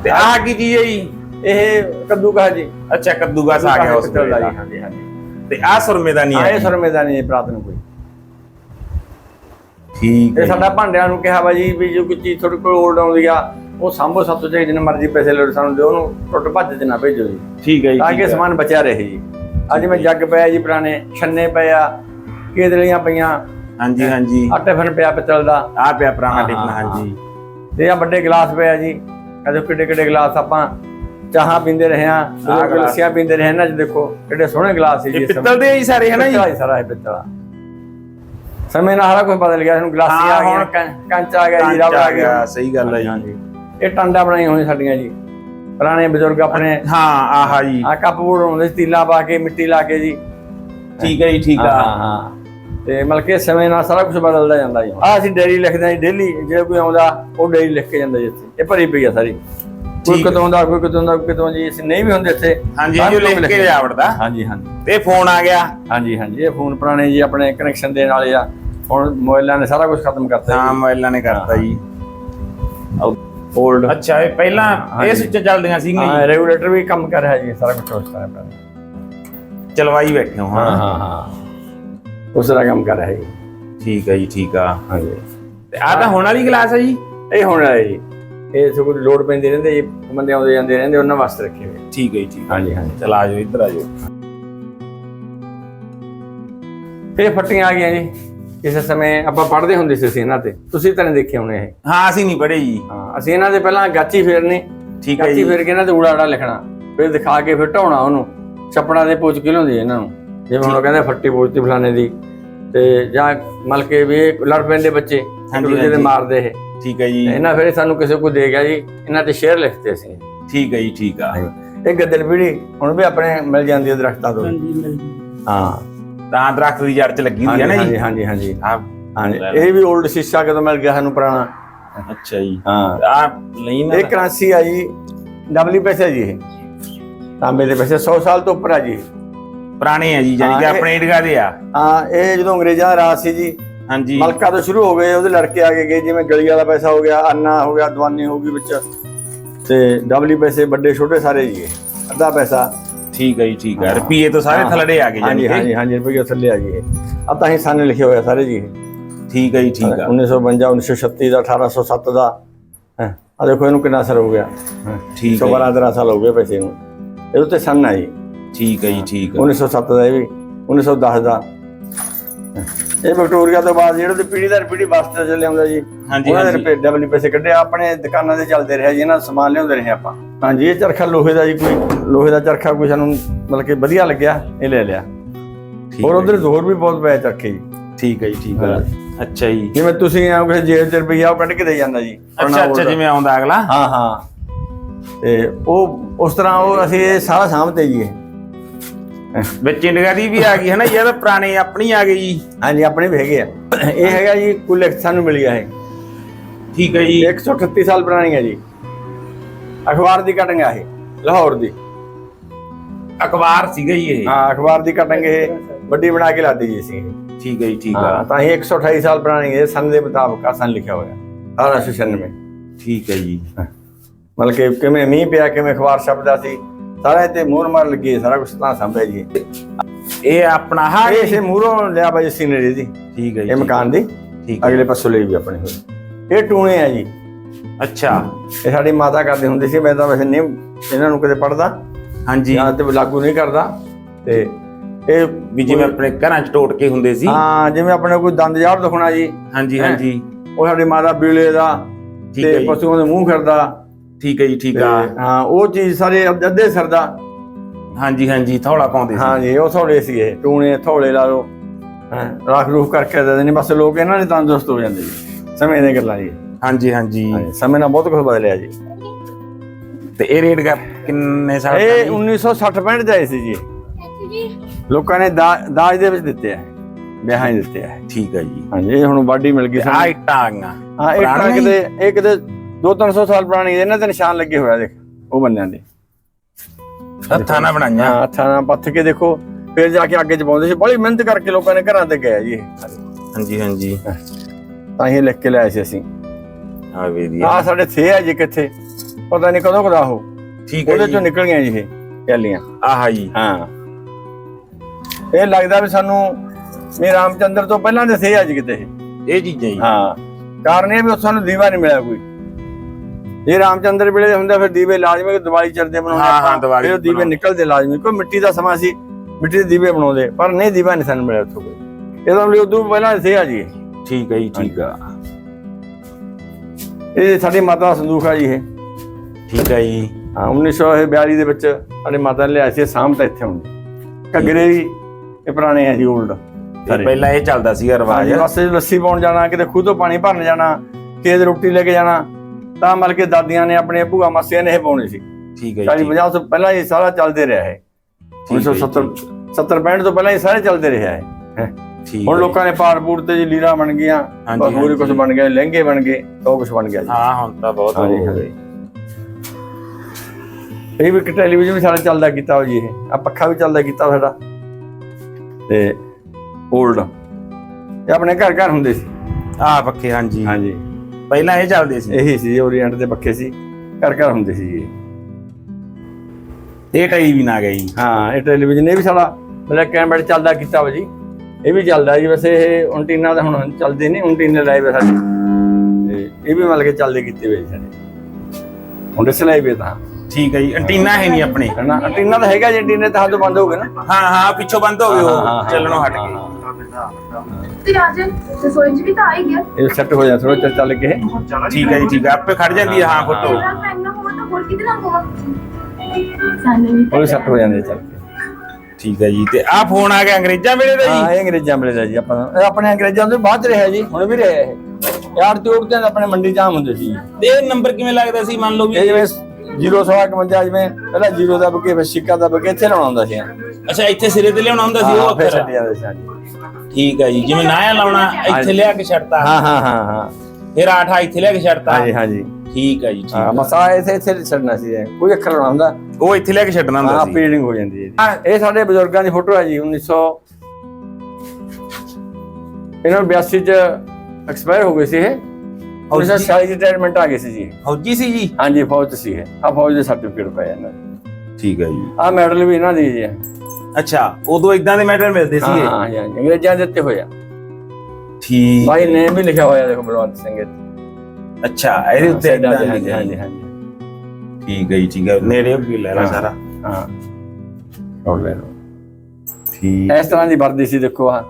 ਤੇ ਆਹ ਕੀ ਚੀਜ਼ ਹੈ ਜੀ? ਇਹ ਕੱਦੂ ਕਹਾ ਜੀ। ਅੱਛਾ ਕੱਦੂਗਾਸ ਆ ਗਿਆ ਉਸ ਪਿੱਤਲ ਦਾ ਵੇਲੇ ਜੀ ਹਾਂਜੀ ਹਾਂਜੀ। ਤੇ ਆਹ ਸੁਰਮੇ ਦਾ ਨਹੀਂ ਹਾਂ ਹੈ ਇਹ ਸਰਮੇ ਦਾ ਨਹੀਂ ਪ੍ਰਾਤ ਨੂੰ ਕੋਈ। ਠੀਕ ਇਹ ਹੈ ਸਾਡਾ ਭਾਂਡਿਆਂ ਨੂੰ ਕਿਹਾ ਵਾ ਜੀ ਵੀ ਜੋ ਕੋਈ ਚੀਜ਼ ਤੁਹਾਡੇ ਕੋਲ ਓਲਡ ਆਉਂਦੀ ਆ ਉਹ ਸੰਭੋ ਸਭ ਤੋਂ ਜਿੰਨੇ ਮਰਜ਼ੀ ਪੈਸੇ ਲਓ ਸਾਨੂੰ ਦਿਓ ਉਹਨੂੰ ਟੁੱਟ ਭੱਜ ਚ ਨਾ ਭੇਜੋ ਜੀ। ਠੀਕ ਹੈ ਜੀ ਤਾਂ ਕਿ ਹੈ। ਸਮਾਨ ਬਚਿਆ ਰਹੇ ਜੀ। ਅੱਜ ਮੈਂ ਜੱਗ ਪਿਆ ਜੀ ਪੁਰਾਣੇ ਛੰਨੇ ਪਏ ਆ ਕੇਦਲੀਆਂ ਪਈਆਂ। ਹਾਂਜੀ ਹਾਂਜੀ। ਆਟੇ ਫਨ ਪਿਆ ਪਿੱਤਲ ਦਾ। ਆ ਪਿਆ ਪੁਰਾਣਾ ਹਾਂ, ਟਿਕਣਾ ਹਾਂ, ਹਾਂਜੀ। ਤੇ ਆ ਵੱਡੇ ਗਲਾਸ ਪਿਆ ਜੀ। ਕਦੇ ਕਿੱਡੇ ਕਿੱਡੇ ਗਲਾਸ ਆਪਾਂ ਚਾਹਾਂ ਪੀਂਦੇ ਰਹੇ ਆ ਬਜ਼ੁਰਗ ਗਲਾਸ। ਲੱਸੀਆਂ ਪੀਂਦੇ ਰਹੇ ਨਾ ਜੀ ਦੇਖੋ ਕਿੱਡੇ ਸੋਹਣੇ ਗਲਾਸ ਸੀ ਜੀ। ਪਿੱਤਲ ਦੇ ਜੀ ਸਾਰੇ ਹੈ ਨਾ ਜੀ? ਹੀ ਸਾਰਾ ਇਹ ਪਿੱਤਲ ਸਮੇਂ ਨਾਲ ਸਾਰਾ ਕੁਝ ਬਦਲ ਗਿਆ ਹੁਣ ਗਲਾਸੀ ਹਾਂ, ਆ ਗਈਆਂ ਕੰਚ ਆ ਗਿਆ ਜੀ ਕੰਚ ਰਬੜ ਆ ਗਿਆ ਸਹੀ ਗੱਲ ਹੈ ਜੀ। ਇਹ ਟਾਂਡਾ ਬਣਾਈਆਂ ਹੋਈਆਂ ਸਾਡੀਆਂ ਜੀ। ਪੁਰਾਣੇ ਬਜ਼ੁਰਗ ਆਪਣੇ ਹਾਂ ਆਹਾ ਜੀ। ਆ ਕੱਪ ਬੋਰਡ ਹੁੰਦੇ ਤੀਲਾ ਪਾ ਕੇ ਮਿੱਟੀ ਲਾ ਕੇ ਜੀ। ਠੀਕ ਹੈ ਜੀ ਠੀਕ ਹਾਂ ਆ। ਹਾਂ ਤੇ ਮਤਲਬ ਕਿ ਸਮੇਂ ਨਾਲ ਸਾਰਾ ਕੁਝ ਬਦਲਦਾ ਜਾਂਦਾ ਜੀ। ਆ ਅਸੀਂ ਡੇਰੀ ਲਿਖਦੇ ਹਾਂ ਜੀ ਡੇਲੀ ਜੇ ਕੋਈ ਆਉਂਦਾ ਉਹ ਡੇਰੀ ਲਿਖ ਕੇ ਜਾਂਦਾ ਜੀ ਇੱਥੇ। ਇਹ ਭਰੀ ਪਈ ਆ ਸਾਰੀ। ਕੋਈ ਹੈ। ਕਿਤੋਂ ਦਾ ਕੋਈ ਕਿਤੋਂ ਦਾ ਕਿਤੋਂ ਜੀ ਅਸੀਂ ਨਹੀਂ ਵੀ ਹੁੰਦੇ ਇੱਥੇ। ਹਾਂਜੀ ਜੀ ਲਿਖ ਕੇ ਲਿਖਦੇ। ਜਾ ਵੜਦਾ ਹਾਂਜੀ ਹਾਂਜੀ। ਤੇ ਫੋਨ ਆ ਗਿਆ। ਹਾਂਜੀ ਹਾਂਜੀ ਇਹ ਫੋਨ ਪੁਰਾਣੇ ਜੀ ਆਪਣੇ ਕਨੈਕਸ਼ਨ ਦੇਣ ਵਾਲੇ ਆ। ਹੁਣ ਮੋਬਾਈਲਾਂ ਨੇ ਸਾਰਾ ਕੁਝ ਖਤਮ ਕਰਤਾ ਹਾਂ ਮੋਬਾਈਲਾਂ ਨੇ ਕਰਤਾ ਜੀ। 올ਡ ਅੱਛਾ ਇਹ ਪਹਿਲਾਂ। ਇਹ ਸੁੱਚ ਚੱਲਦੀਆਂ ਸੀਗੀਆਂ ਹਾਂ ਰੈਗੂਲੇਟਰ ਵੀ ਕੰਮ ਕਰ ਰਿਹਾ ਜੀ ਸਾਰਾ ਕੁਝ ਉਸ ਤਰ੍ਹਾਂ ਦਾ ਚਲਵਾਈ ਬੈਠੇ ਹੋ ਹਾਂ। ਹਾਂ ਉਸ ਤਰ੍ਹਾਂ ਕੰਮ ਕਰ ਰਿਹਾ ਜੀ। ਠੀਕ ਹੈ ਜੀ ਠੀਕ ਆ। ਹਾਂਜੀ। ਤੇ ਆ ਤਾਂ ਹੁਣ ਵਾਲੀ ਗਲਾਸ ਹੈ ਜੀ? ਇਹ ਹੁਣ ਹੈ ਜੀ। ਇਹ ਸਗੋਂ ਲੋਡ ਪੈਂਦੀ ਰਹਿੰਦੇ ਜੀ ਬੰਦੇ ਆਉਂਦੇ ਜਾਂਦੇ ਰਹਿੰਦੇ ਉਹਨਾਂ ਵਾਸਤੇ ਰੱਖੇ ਹੋਏ ਠੀਕ ਹੈ ਜੀ ਠੀਕ ਹਾਂਜੀ ਹਾਂਜੀ। ਚਲ ਆ ਜਾਓ ਇੱਧਰ ਆ ਜਾਓ। ਇਹ ਫੱਟੀਆਂ ਆ ਗਈਆਂ ਜੀ। ਕਿਸੇ ਸਮੇਂ ਆਪਾਂ ਪੜ੍ਹਦੇ ਹੁੰਦੇ ਸੀ ਅਸੀਂ ਇਹਨਾਂ ਤੇ। ਤੁਸੀਂ ਤਾਂ ਨਹੀਂ ਦੇਖੇ ਹੋਣੇ ਇਹ। ਹਾਂ ਅਸੀਂ ਨਹੀਂ ਪੜ੍ਹੇ ਜੀ। ਹਾਂ ਅਸੀਂ ਇਹਨਾਂ ਦੇ ਪਹਿਲਾਂ ਗਾਚੀ ਫੇਰਨੀ। ਠੀਕ ਹੈ ਗਾਚੀ ਜੀ। ਫੇਰ ਕੇ ਇਹਨਾਂ ਤੇ ਊੜਾ ਊੜਾ ਲਿਖਣਾ। ਫਿਰ ਦਿਖਾ ਕੇ ਫਿਰ ਢਾਉਣਾ ਉਹਨੂੰ। ਛੱਪੜਾਂ ਦੇ ਪੁੱਛ ਕੇ ਲਿਆਉਂਦੇ ਇਹਨਾਂ ਨੂੰ? ਜਿਵੇਂ ਹੁਣ ਉਹ ਕਹਿੰਦੇ ਫੱਟੀ ਪੋਚਤੀ ਫਲਾਣੇ ਦੀ। ਤੇ ਜਾਂ ਮਲ ਕੇ ਵੀ ਇਹ ਲੜ ਪੈਂਦੇ ਬੱਚੇ। ਇੱਕ ਹਾਂਜੀ, ਦੂਜੇ ਦੇ ਹਾਂਜੀ। ਮਾਰਦੇ ਇਹ। ਠੀਕ ਹੈ ਜੀ। ਇਹਨਾਂ ਫਿਰ ਸਾਨੂੰ ਕਿਸੇ ਕੋ ਦੇ ਗਿਆ ਜੀ। ਇਹਨਾਂ ਤੇ ਸ਼ੇਰ ਲਿਖਤੇ ਅਸੀਂ। ਠੀਕ ਹੈ ਜੀ ਠੀਕ ਆ। ਇਹ ਗੱਦੜ ਪੀੜੀ ਹੁਣ ਵੀ ਆਪਣੇ ਮਿਲ ਜਾਂਦੀ ਹੈ ਦਰਖਤਾਂ ਤੋਂ। ਹਾਂ। ਤਾਂ ਦਰਖਤ ਦੀ ਜੜ 'ਚ ਲੱਗੀ ਹੋਈ ਹੈ ਨਾ ਜੀ। ਹਾਂਜੀ ਹਾਂਜੀ ਆ ਹਾਂਜੀ। ਇਹ ਵੀ 올ਡ ਸ਼ੀਸ਼ਾ ਕਦੋਂ ਮਿਲ ਗਿਆ ਸਾਨੂੰ ਪੁਰਾਣਾ? ਅੱਛਾ ਜੀ। ਹਾਂ। ਆ ਲਈ ਨਾ ਇਹ ਕਰਾਂਸੀ ਆ ਜੀ। ਡਬਲੀ ਪੈਸੇ ਜੀ ਇਹ। ਤਾਂਬੇ ਦੇ ਪੈਸੇ 100 ਸਾਲ ਤੋਂ ਉੱਪਰ ਆ ਜੀ। ਪੁਰਾਣੇ ਆ ਜੀ ਜਾਨੀ ਕਿ ਆਪਣੇ ਇੰਡੀਆ ਦੇ ਆ। ਹਾਂ ਇਹ ਜਦੋਂ ਅੰਗਰੇਜ਼ਾਂ ਦਾ ਰਾਜ ਸੀ ਜੀ ਹਾਂਜੀ। ਮਲਕਾ ਤੋਂ ਸ਼ੁਰੂ ਹੋ ਗਏ ਉਹਦੇ ਲੜਕੇ ਆ ਗਏ ਜਿਵੇਂ ਗਲੀ ਵਾਲਾ ਪੈਸਾ ਹੋ ਗਿਆ ਅੰਨਾ ਹੋ ਗਿਆ ਦਵਾਨੀ ਹੋ ਗਈ ਵਿੱਚ। ਤੇ ਡਬਲੀ ਪੈਸੇ ਵੱਡੇ ਛੋਟੇ ਸਾਰੇ ਜੀ। ਅੱਧਾ ਪੈਸਾ। ਠੀਕ ਹੈ ਜੀ ਠੀਕ ਹੈ। ਰੁਪਈਏ ਤੋਂ ਸਾਰੇ ਹਾਂ। ਥਲੜੇ ਆ ਗਏ ਜਾਨੀ ਹਾਂਜੀ ਹਾਂਜੀ ਹਾਂਜੀ ਰੁਪਏ ਥੱਲੇ ਆ ਇਹ ਆ ਤਾਂ ਹੀ ਸਾਨੇ ਲਿਖੇ ਹੋਇਆ ਸਾਰੇ ਜੀ। ਠੀਕ ਹੈ ਜੀ ਠੀਕ ਆ। 1952 1936 ਦਾ 1807 ਦਾ। ਆ ਦੇਖੋ ਇਹਨੂੰ ਕਿੰਨਾ ਅਸਰ ਹੋ ਗਿਆ। ਠੀਕ ਹੈ 112 13 ਸਾਲ ਹੋ ਗਏ ਪੈਸੇ ਨੂੰ। ਇਹਦੇ ਉੱਤੇ ਸੰਨ ਆ ਜੀ। ਠੀਕ ਹੈ ਜੀ ਠੀਕ ਹੈ 1907 ਦਾ ਇਹ ਵੀ 1910 ਦਾ। ਇਹ ਵਿਕਟੋਰੀਆ ਤੋਂ ਬਾਅਦ ਜਿਹੜੇ ਤੇ ਪੀੜੀ ਦਰ ਪੀੜੀ ਵਾਸਤੇ ਚੱਲੇ ਆਉਂਦਾ ਜੀ ਹਾਂਜੀ, ਉਹਨਾਂ ਦੇ ਹਾਂਜੀ। ਰੁਪਏ ਡਬਲ ਪੈਸੇ ਕੱਢੇ। ਆਪਣੇ ਦੁਕਾਨਾਂ ਤੇ ਚੱਲਦੇ ਰਿਹਾ ਜੀ ਇਹਨਾਂ ਦਾ ਸਮਾਨ ਲਿਆਉਂਦੇ ਰਹੇ ਆਪਾਂ। ਹਾਂਜੀ ਇਹ ਚਰਖਾ ਲੋਹੇ ਦਾ ਜੀ ਕੋਈ ਲੋਹੇ ਦਾ ਚਰਖਾ ਕੋਈ ਸਾਨੂੰ ਮਤਲਬ ਕਿ ਵਧੀਆ ਲੱਗਿਆ ਇਹ ਲੈ ਲਿਆ। ਹੋਰ ਉਧਰ ਹੋਰ ਵੀ ਬਹੁਤ ਪਏ ਚਰਖੇ ਜੀ। ਠੀਕ ਹੈ ਜੀ ਠੀਕ ਹੈ। ਅੱਛਾ ਜੀ। ਜਿਵੇਂ ਤੁਸੀਂ ਆਓ ਕਿਸੇ ਜੇਬ 'ਚ ਰੁਪਈਆ ਉਹ ਕੱਢ ਕੇ ਦੇ ਜਾਂਦਾ ਜੀ ਅੱਛਾ ਅੱਛਾ ਜਿਵੇਂ ਆਉਂਦਾ ਅਗਲਾ। ਹਾਂ ਹਾਂ। ਤੇ ਉਹ ਉਸ ਤਰ੍ਹਾਂ ਉਹ ਅਸੀਂ ਇਹ ਸਾਰਾ ਸਾਂਭਤੇ ਜੀ ਵਿੱਚ ਦੀ ਵੀ ਆ ਗਈ ਹੈ ਨਾ ਇਹ ਤਾਂ ਪੁਰਾਣੇ ਆਪਣੀ ਆ ਗਈ ਜੀ। ਹਾਂਜੀ ਆਪਣੇ ਵੀ ਹੈਗੇ ਆ। ਇਹ ਹੈਗਾ ਜੀ ਕੁੱਲ ਇੱਕ ਸਾਨੂੰ ਮਿਲ ਗਿਆ ਹੈ ਠੀਕ ਹੈ ਜੀ। 138 ਸਾਲ ਪੁਰਾਣੀ ਹੈ ਜੀ। ਅਖਬਾਰ ਦੀ ਕਟਿੰਗ ਆ ਇਹ ਲਾਹੌਰ ਦੀ। ਅਖਬਾਰ ਸੀਗਾ ਜੀ ਇਹ। ਹਾਂ ਅਖਬਾਰ ਦੀ ਕਟਿੰਗ ਇਹ ਵੱਡੀ ਬਣਾ ਕੇ ਲਾਦੀ ਜੀ ਸੀ। ਠੀਕ ਹੈ ਜੀ ਠੀਕ ਹਾਂ ਆ। ਤਾਂ ਇਹ 128 ਸਾਲ ਪੁਰਾਣੀ ਹੈ ਸਨ ਦੇ ਮੁਤਾਬਕ ਸਨ ਲਿਖਿਆ ਹੋਇਆ 1896 ਠੀਕ ਹੈ ਜੀ। ਮਤਲਬ ਕਿ ਕਿਵੇਂ ਮੀਂਹ ਪਿਆ ਕਿਵੇਂ ਅਖਬਾਰ ਛਪਦਾ ਸੀ ਸਾਰਾ ਤੇ ਮੂਹਰ ਮਾਰ ਲੱਗੀ ਹੈ, ਸਾਰਾ ਕੁਝ ਤਾਂ ਸੰਭਿਆ ਜੀ ਇਹ। ਆਪਣਾ ਹਾਂ ਇਹ ਇਸੇ ਮੂਹਰੋਂ ਲਿਆ ਬਾਈ ਸੀਨਰੀ ਦੀ। ਠੀਕ ਹੈ ਜੀ ਇਹ ਮਕਾਨ ਦੀ। ਠੀਕ ਹੈ। ਅਗਲੇ ਪਾਸੋਂ ਲਈ ਵੀ ਆਪਣੇ। ਕੋਲ ਇਹ ਟੂਣੇ ਆ ਜੀ। ਅੱਛਾ। ਇਹ ਸਾਡੀ ਮਾਤਾ ਕਰਦੇ ਹੁੰਦੀ ਸੀ ਮੈਂ ਤਾਂ ਵੈਸੇ ਨਹੀਂ ਇਹਨਾਂ ਨੂੰ ਕਦੇ ਪੜਦਾ ਹਾਂਜੀ। ਜਾਂ ਤੇ ਲਾਗੂ ਨਹੀਂ ਕਰਦਾ। ਤੇ ਇਹ ਵੀ ਜਿਵੇਂ ਆਪਣੇ ਘਰਾਂ 'ਚ ਟੋਟਕੇ ਹੁੰਦੇ ਸੀ। ਹਾਂ ਜਿਵੇਂ ਆਪਣੇ ਕੋਈ ਦੰਦ ਜਾੜ ਦਿਖਣਾ ਜੀ। ਹਾਂਜੀ? ਹਾਂਜੀ। ਉਹ ਸਾਡੀ ਮਾਤਾ ਬੀਲੇ ਦਾ ਤੇ ਪਸ਼ੂਆਂ ਦੇ ਮੂੰਹ ਫਿਰਦਾ। ਠੀਕ ਹੈ ਜੀ ਠੀਕ ਆ। ਹਾਂ ਉਹ ਚੀਜ਼ ਸਾਰੇ ਅੱਧ- ਸਰਦਾ ਹਾਂਜੀ ਹਾਂਜੀ ਥੌਲਾ ਪਾਉਂਦੇ ਸੀ। ਹਾਂ ਜੀ ਉਹ ਥੋੜੇ ਸੀ ਇਹ ਟੂਣੇ ਥੋੜੇ ਲਾ ਲਓ। ਹਾਂ ਰਾਖ ਰੂਖ ਕਰਕੇ ਦੇ ਦੇਣੇ ਬਸ ਲੋਕ ਇਹਨਾਂ ਨੇ ਤੰਦਰੁਸਤ ਹੋ ਜਾਂਦੇ ਜੀ। ਸਮੇਂ ਦੀਆਂ ਗੱਲਾਂ ਜੀ। ਹਾਂਜੀ ਹਾਂਜੀ। ਹਾਂਜੀ, ਸਮੇਂ ਨਾਲ ਬਹੁਤ ਕੁਝ ਬਦਲਿਆ ਜੀ। ਤੇ ਇਹ ਰੇਟ ਕਰ ਕਿੰਨੇ ਸਾਲ ਇਹ ਪਹਿਲਾਂ 1960 65 ਚ ਆਏ ਸੀ ਜੀ। ਲੋਕਾਂ ਨੇ ਦਾ- ਦਾਜ ਦੇ ਵਿੱਚ ਦਿੱਤੇ ਆ ਵਿਆਹਾਂ 'ਚ ਦਿੱਤੇ ਆ? ਠੀਕ ਹੈ ਜੀ। ਹਾਂਜੀ ਇਹ ਹੁਣ ਵਾਢੀ ਮਿਲ ਗਈ ਆ ਸਾਨੂੰ ਇੱਟਾਂ ਆ ਗਈਆਂ ਹਾਂ ਇਹ ਤਾਂ ਕਿਤੇ ਇਹ ਕਿਤੇ 2-300 ਸਾਲ ਪੁਰਾਣੀ ਹੈ, ਇਹਨਾਂ ਤੇ ਨਿਸ਼ਾਨ ਲੱਗੇ ਹੋਇਆ ਦੇਖ ਉਹ ਬੰਦਿਆਂ ਦੇ। ਹੱਥਾਂ ਨਾਲ ਬਣਾਈਆਂ। ਹਾਂ ਹੱਥਾਂ ਨਾਲ ਪੱਥ ਕੇ ਦੇਖੋ ਫਿਰ ਜਾ ਕੇ ਅੱਗੇ ਚ ਪਾਉਂਦੇ ਸੀ। ਬੜੀ ਮਿਹਨਤ ਕਰਕੇ ਲੋਕਾਂ ਨੇ ਘਰਾਂ ਤੇ ਗਿਆ ਜੀ। ਇਹ ਹਾਂਜੀ ਹਾਂਜੀ। ਤਾਂ ਇਹ ਲਿਖ ਕੇ ਲਿਆਏ ਸੀ ਅਸੀਂ। ਆ ਵੀ ਆਹ ਸਾਡੇ ਥੇ ਆ ਜੀ ਕਿੱਥੇ ਪਤਾ ਨਹੀਂ ਕਦੋਂ ਕਦਾ ਉਹ ਠੀਕ ਹੈ ਉਹਦੇ ਚੋਂ ਨਿਕਲ ਗਈਆਂ ਜੀ ਇਹ ਪਿਆਲੀਆਂ ਆਹ ਜੀ। ਹਾਂ। ਇਹ ਲੱਗਦਾ ਵੀ ਸਾਨੂੰ ਵੀ ਰਾਮਚੰਦਰ ਤੋਂ ਪਹਿਲਾਂ ਦੇ ਥੇ ਆ ਜੀ ਕਿਤੇ ਇਹ। ਇਹ ਚੀਜ਼ਾਂ ਜੀ। ਹਾਂ। ਕਾਰਨ ਇਹ ਵੀ ਉੱਥੇ ਸਾਨੂੰ ਦੀਵਾ ਨਹੀਂ ਮਿਲਿਆ ਕੋਈ। ਜੇ ਰਾਮਚੰਦਰ ਵੇਲੇ ਦੇ ਹੁੰਦੇ ਫਿਰ ਦੀਵੇ ਲਾਜ਼ਮੀ ਦਿਵਾਲੀ ਚੜਦੇ ਬਣਾਉਂਦੇ ਹਾਂ, ਹਾਂ, ਦੀਵਾਲੀ ਫਿਰ ਦੀਵੇ। ਨਿਕਲਦੇ ਲਾਜ਼ਮੀ। ਕੋਈ ਮਿੱਟੀ ਦਾ ਸਮਾਂ ਸੀ ਮਿੱਟੀ ਦੇ ਦੀਵੇ ਬਣਾਉਂਦੇ ਪਰ ਨਹੀਂ ਦੀਵਾ ਨਹੀਂ ਸਾਨੂੰ ਮਿਲਿਆ ਉੱਥੋਂ ਕੋਈ। ਇਹਦਾ ਲਈ ਉਦੋਂ ਪਹਿਲਾਂ ਸੇ ਆ ਜੀ ਇਹ। ਠੀਕ ਹੈ ਜੀ ਠੀਕ ਆ। ਇਹ ਸਾਡੀ ਮਾਤਾ ਦਾ ਸੰਦੂਖ ਆ ਜੀ ਇਹ। ਠੀਕ ਹੈ ਜੀ। ਹਾਂ 1942 ਦੇ ਵਿੱਚ ਸਾਡੇ ਮਾਤਾ ਨੇ ਲਿਆ ਸੀ ਤਾਂ ਇੱਥੇ ਹੁੰਦੀ। ਘੱਗਰੇ ਵੀ ਇਹ ਪੁਰਾਣੇ ਆ ਜੀ 올ਡ ਤੇ ਪਹਿਲਾਂ ਇਹ ਚੱਲਦਾ ਸੀਗਾ ਰਿਵਾਜ। ਬਸ ਜੇ ਲੱਸੀ ਪਾਉਣ ਜਾਣਾ ਕਿਤੇ ਖੂਹ ਤੋਂ ਪਾਣੀ ਭਰਨ ਜਾਣਾ ਖੇਤ ਰੋਟੀ ਲੈ ਕੇ ਜਾਣਾ ਤਾਂ ਮਤਲਬ ਕਿ ਦਾਦੀਆਂ ਨੇ ਆਪਣੇ ਭੂਆ ਮਾਸੀਆਂ ਨੇ ਇਹ ਪਾਉਣੀ ਸੀ। ਠੀਕ ਹੈ 40 ਜੀ 50 ਤੋਂ ਪਹਿਲਾਂ ਇਹ ਸਾਰਾ ਚੱਲਦੇ ਰਿਹਾ ਹੈ ਠੀਕ ਹੈ ਜੀ, 1970 70 65 ਤੋਂ ਪਹਿਲਾਂ ਇਹ ਸਾਰੇ ਚੱਲਦੇ ਰਿਹਾ ਹੈਂ। ਠੀਕ ਹੁਣ ਹੈ ਲੋਕਾਂ ਨੇ ਪੂੜ ਤੇ ਜੀ ਲੀਰਾ ਬਣ ਗਈਆਂ ਹਾਂਜੀ, ਹੋਰ ਹੀ ਕੁਝ। ਬਣ ਗਿਆ ਲਹਿੰਗੇ ਬਣ ਗਏ ਸਭ ਕੁਝ ਬਣ ਗਿਆ ਜੀ। ਹਾਂ ਹੁਣ ਤਾਂ ਬਹੁਤ ਹੋ। ਗਏ। ਇਹ ਵੀ ਟੈਲੀਵਿਜ਼ਨ ਵੀ ਸਾਡਾ ਚੱਲਦਾ ਕੀਤਾ ਹੋ ਜੀ ਇਹ। ਆ ਪੱਖਾ ਵੀ ਚੱਲਦਾ ਕੀਤਾ ਸਾਡਾ। ਤੇ 올ਡ ਇਹ ਆਪਣੇ ਘਰ ਘਰ ਹੁੰਦੇ ਸੀ। ਆ ਪੱਖੇ ਹਾਂਜੀ। ਹਾਂਜੀ। ਪਹਿਲਾਂ ਇਹ ਚੱਲਦੇ ਸੀ। ਇਹੀ ਸੀ ਓਰੀਐਂਟ ਦੇ ਪੱਖੇ ਸੀ। ਘਰ ਘਰ ਹੁੰਦੇ ਸੀ ਜੀ ਇਹ। ਟਾਈ ਵੀ ਨਾ ਗਈ ਹਾਂ ਇਹ ਟੈਲੀਵਿਜ਼ਨ ਇਹ ਵੀ ਸਾਡਾ ਮਤਲਬ ਕੈਮਰਾ ਚੱਲਦਾ ਕੀਤਾ ਵਾ ਜੀ। ਇਹ ਵੀ ਚੱਲਦਾ ਜੀ ਵੈਸੇ ਇਹ ਉਂਟੀਨਾ ਦਾ ਹੁਣ ਚੱਲਦੇ ਨਹੀਂ ਉਂਟੀਨੇ ਲਾਏ ਵੇ ਸਾਡੇ। ਤੇ ਇਹ ਵੀ ਮਤਲਬ ਕਿ ਚੱਲਦੇ ਕੀਤੇ ਹੋਏ ਸਾਡੇ। ਹੁਣ ਡਿਸਲਾਈ ਵੀ ਤਾਂ। ਠੀਕ ਹੈ ਜੀ ਐਂਟੀਨਾ ਹੈ ਨਹੀਂ ਆਪਣੇ। ਹਨਾ ਅੰਟੀਨਾ ਤਾਂ ਹੈਗਾ ਜੀ ਅੰਟੀਨੇ ਤਾਂ ਹੱਥੋਂ ਬੰਦ ਹੋ ਗਏ ਨਾ। ਹਾਂ ਹਾਂ ਪਿੱਛੋਂ ਬੰਦ ਹੋ ਗਏ ਉਹ। ਚੱਲਣੋਂ ਹਟ ਗਏ। ਤੇ ਅੱਜ ਰਸੋਈ ਚ ਵੀ ਤਾਂ ਆ ਹੀ? ਗਿਆ ਇਹ ਸੈੱਟ ਹੋ ਜਾ ਥੋੜਾ ਚੱਲ ਕੇ। ਠੀਕ ਹੈ ਜੀ ਠੀਕ ਹੈ। ਆਪੇ ਖੜ ਜਾਂਦੀ ਹੈ ਹਾਂ ਫੋਟੋ। ਹੋਰ ਕਿਤੇ ਨਾ ਹੋਵਾ ਸਾਨੂੰ ਵੀ ਉਹ ਸੈੱਟ ਹੋ ਜਾਂਦੇ ਚੱਲ ਕੇ। ਠੀਕ ਹੈ ਜੀ ਤੇ ਆ ਫੋਨ ਆ ਗਿਆ ਅੰਗਰੇਜ਼ਾਂ ਵੇਲੇ ਦਾ ਹਾਂ ਜੀ ਇਹ ਅੰਗਰੇਜ਼ਾਂ ਵੇਲੇ ਦਾ ਜੀ ਆਪਾਂ ਨੂੰ। ਇਹ ਆਪਣੇ ਅੰਗਰੇਜ਼ਾਂ ਤੋਂ ਬਾਅਦ ਰਿਹਾ ਜੀ ਹੁਣ ਵੀ ਰਿਹਾ ਇਹ। ਯਾਰ ਤੇ ਉੜਦੇ ਆਪਣੇ ਮੰਡੀ ਜਾਮ ਹੁੰਦੇ ਸੀ। ਤੇ ਇਹ ਨੰਬਰ ਕਿਵੇਂ ਲੱਗਦਾ ਸੀ ਮੰਨ ਲਓ ਵੀ ਇਹ ਜਿਵੇਂ 051 ਜਿਵੇਂ ਪਹਿਲਾਂ 0 ਦਾ ਬਕੇ ਫਿਰ ਸਿੱਕਾ ਦਾ ਬਕੇ ਇੱਥੇ ਲਾਉਣਾ ਹੁੰਦਾ ਸੀ। ਅੱਛਾ ਇੱਥੇ ਸਿਰੇ ਤੇ ਲਿਆਉਣਾ ਹੁੰਦਾ ਸੀ ਉਹ ਹਾਂ ਅੱਖਰ। ਠੀਕ ਹੈ ਜੀ ਜਿਵੇਂ ਨਾਇਆ ਲਾਉਣਾ ਇੱਥੇ ਲਿਆ ਕੇ ਛੱਡਤਾ। ਹਾਂ ਹਾਂ ਹਾਂ ਹਾਂ। ਫਿਰ ਆਠਾ ਇੱਥੇ ਲਿਆ ਕੇ ਛੱਡਤਾ। ਹਾਂਜੀ ਹਾਂਜੀ ਠੀਕ ਹੈ ਜੀ ਠੀਕ ਹਾਂ ਹੈ। ਮਸਾ ਇੱਥੇ ਇੱਥੇ ਛੱਡਣਾ ਸੀ। ਕੋਈ ਅੱਖਰ ਲਾਉਣਾ ਹੁੰਦਾ। ਉਹ ਇੱਥੇ ਲਿਆ ਕੇ ਛੱਡਣਾ ਹੁੰਦਾ ਹਾਂ ਸੀ। ਪੀਡਿੰਗ ਹੋ ਜਾਂਦੀ ਹੈ ਜੀ। ਇਹ ਸਾਡੇ ਬਜ਼ੁਰਗਾਂ ਦੀ ਫੋਟੋ ਹੈ ਜੀ 1900 ਇਹਨਾਂ ਨੂੰ 82 ਚ ਐਕਸਪਾਇਰ ਹੋ ਗਏ ਸੀ ਇਹ। 1940 ਰਿਟਾਇਰਮੈਂਟ ਆ ਗਏ ਸੀ ਜੀ। ਫੌਜੀ ਸੀ ਜੀ? ਹਾਂਜੀ ਫੌਜ ਸੀ ਇਹ। ਆ ਫੌਜ ਦੇ ਸਰਟੀਫਿਕੇਟ ਪਏ ਇਹਨਾਂ ਦੇ। ਠੀਕ ਹੈ ਜੀ। ਆ ਮੈਡਲ ਵੀ ਇਹਨਾਂ ਦੀ ਜੀ। ਹੈ। ਅੱਛਾ ਉਦੋਂ ਇਦਾਂ ਦੇ ਮੈਡਲ ਮਿਲਦੇ ਹਾਂ ਸੀਗੇ ਹਾਂ ਹਾਂਜੀ, ਅੰਗਰੇਜ਼ਾਂ ਦੇ ਦਿੱਤੇ ਹੋਏ ਆ ਠੀਕ। ਭਾਈ ਨੇਮ ਵੀ ਲਿਖਿਆ ਹੋਇਆ ਦੇਖੋ ਬਲਵੰਤ ਸਿੰਘ ਇੱਥੇ। ਅੱਛਾ ਇਹਦੇ ਉੱਤੇ ਲਿਖਿਆ ਹਾਂਜੀ ਜੀ। ਹਾਂਜੀ ਠੀਕ ਹੈ ਜੀ ਠੀਕ ਹੈ। ਨੇੜੇ ਵੀ ਲੈ ਲਾ ਹਾਂ। ਸਾਰਾ। ਹਾਂ। ਹੋਰ ਲੈ ਲਓ। ਠੀਕ। ਇਸ ਤਰ੍ਹਾਂ ਦੀ ਵਰਦੀ ਸੀ ਦੇਖੋ ਆ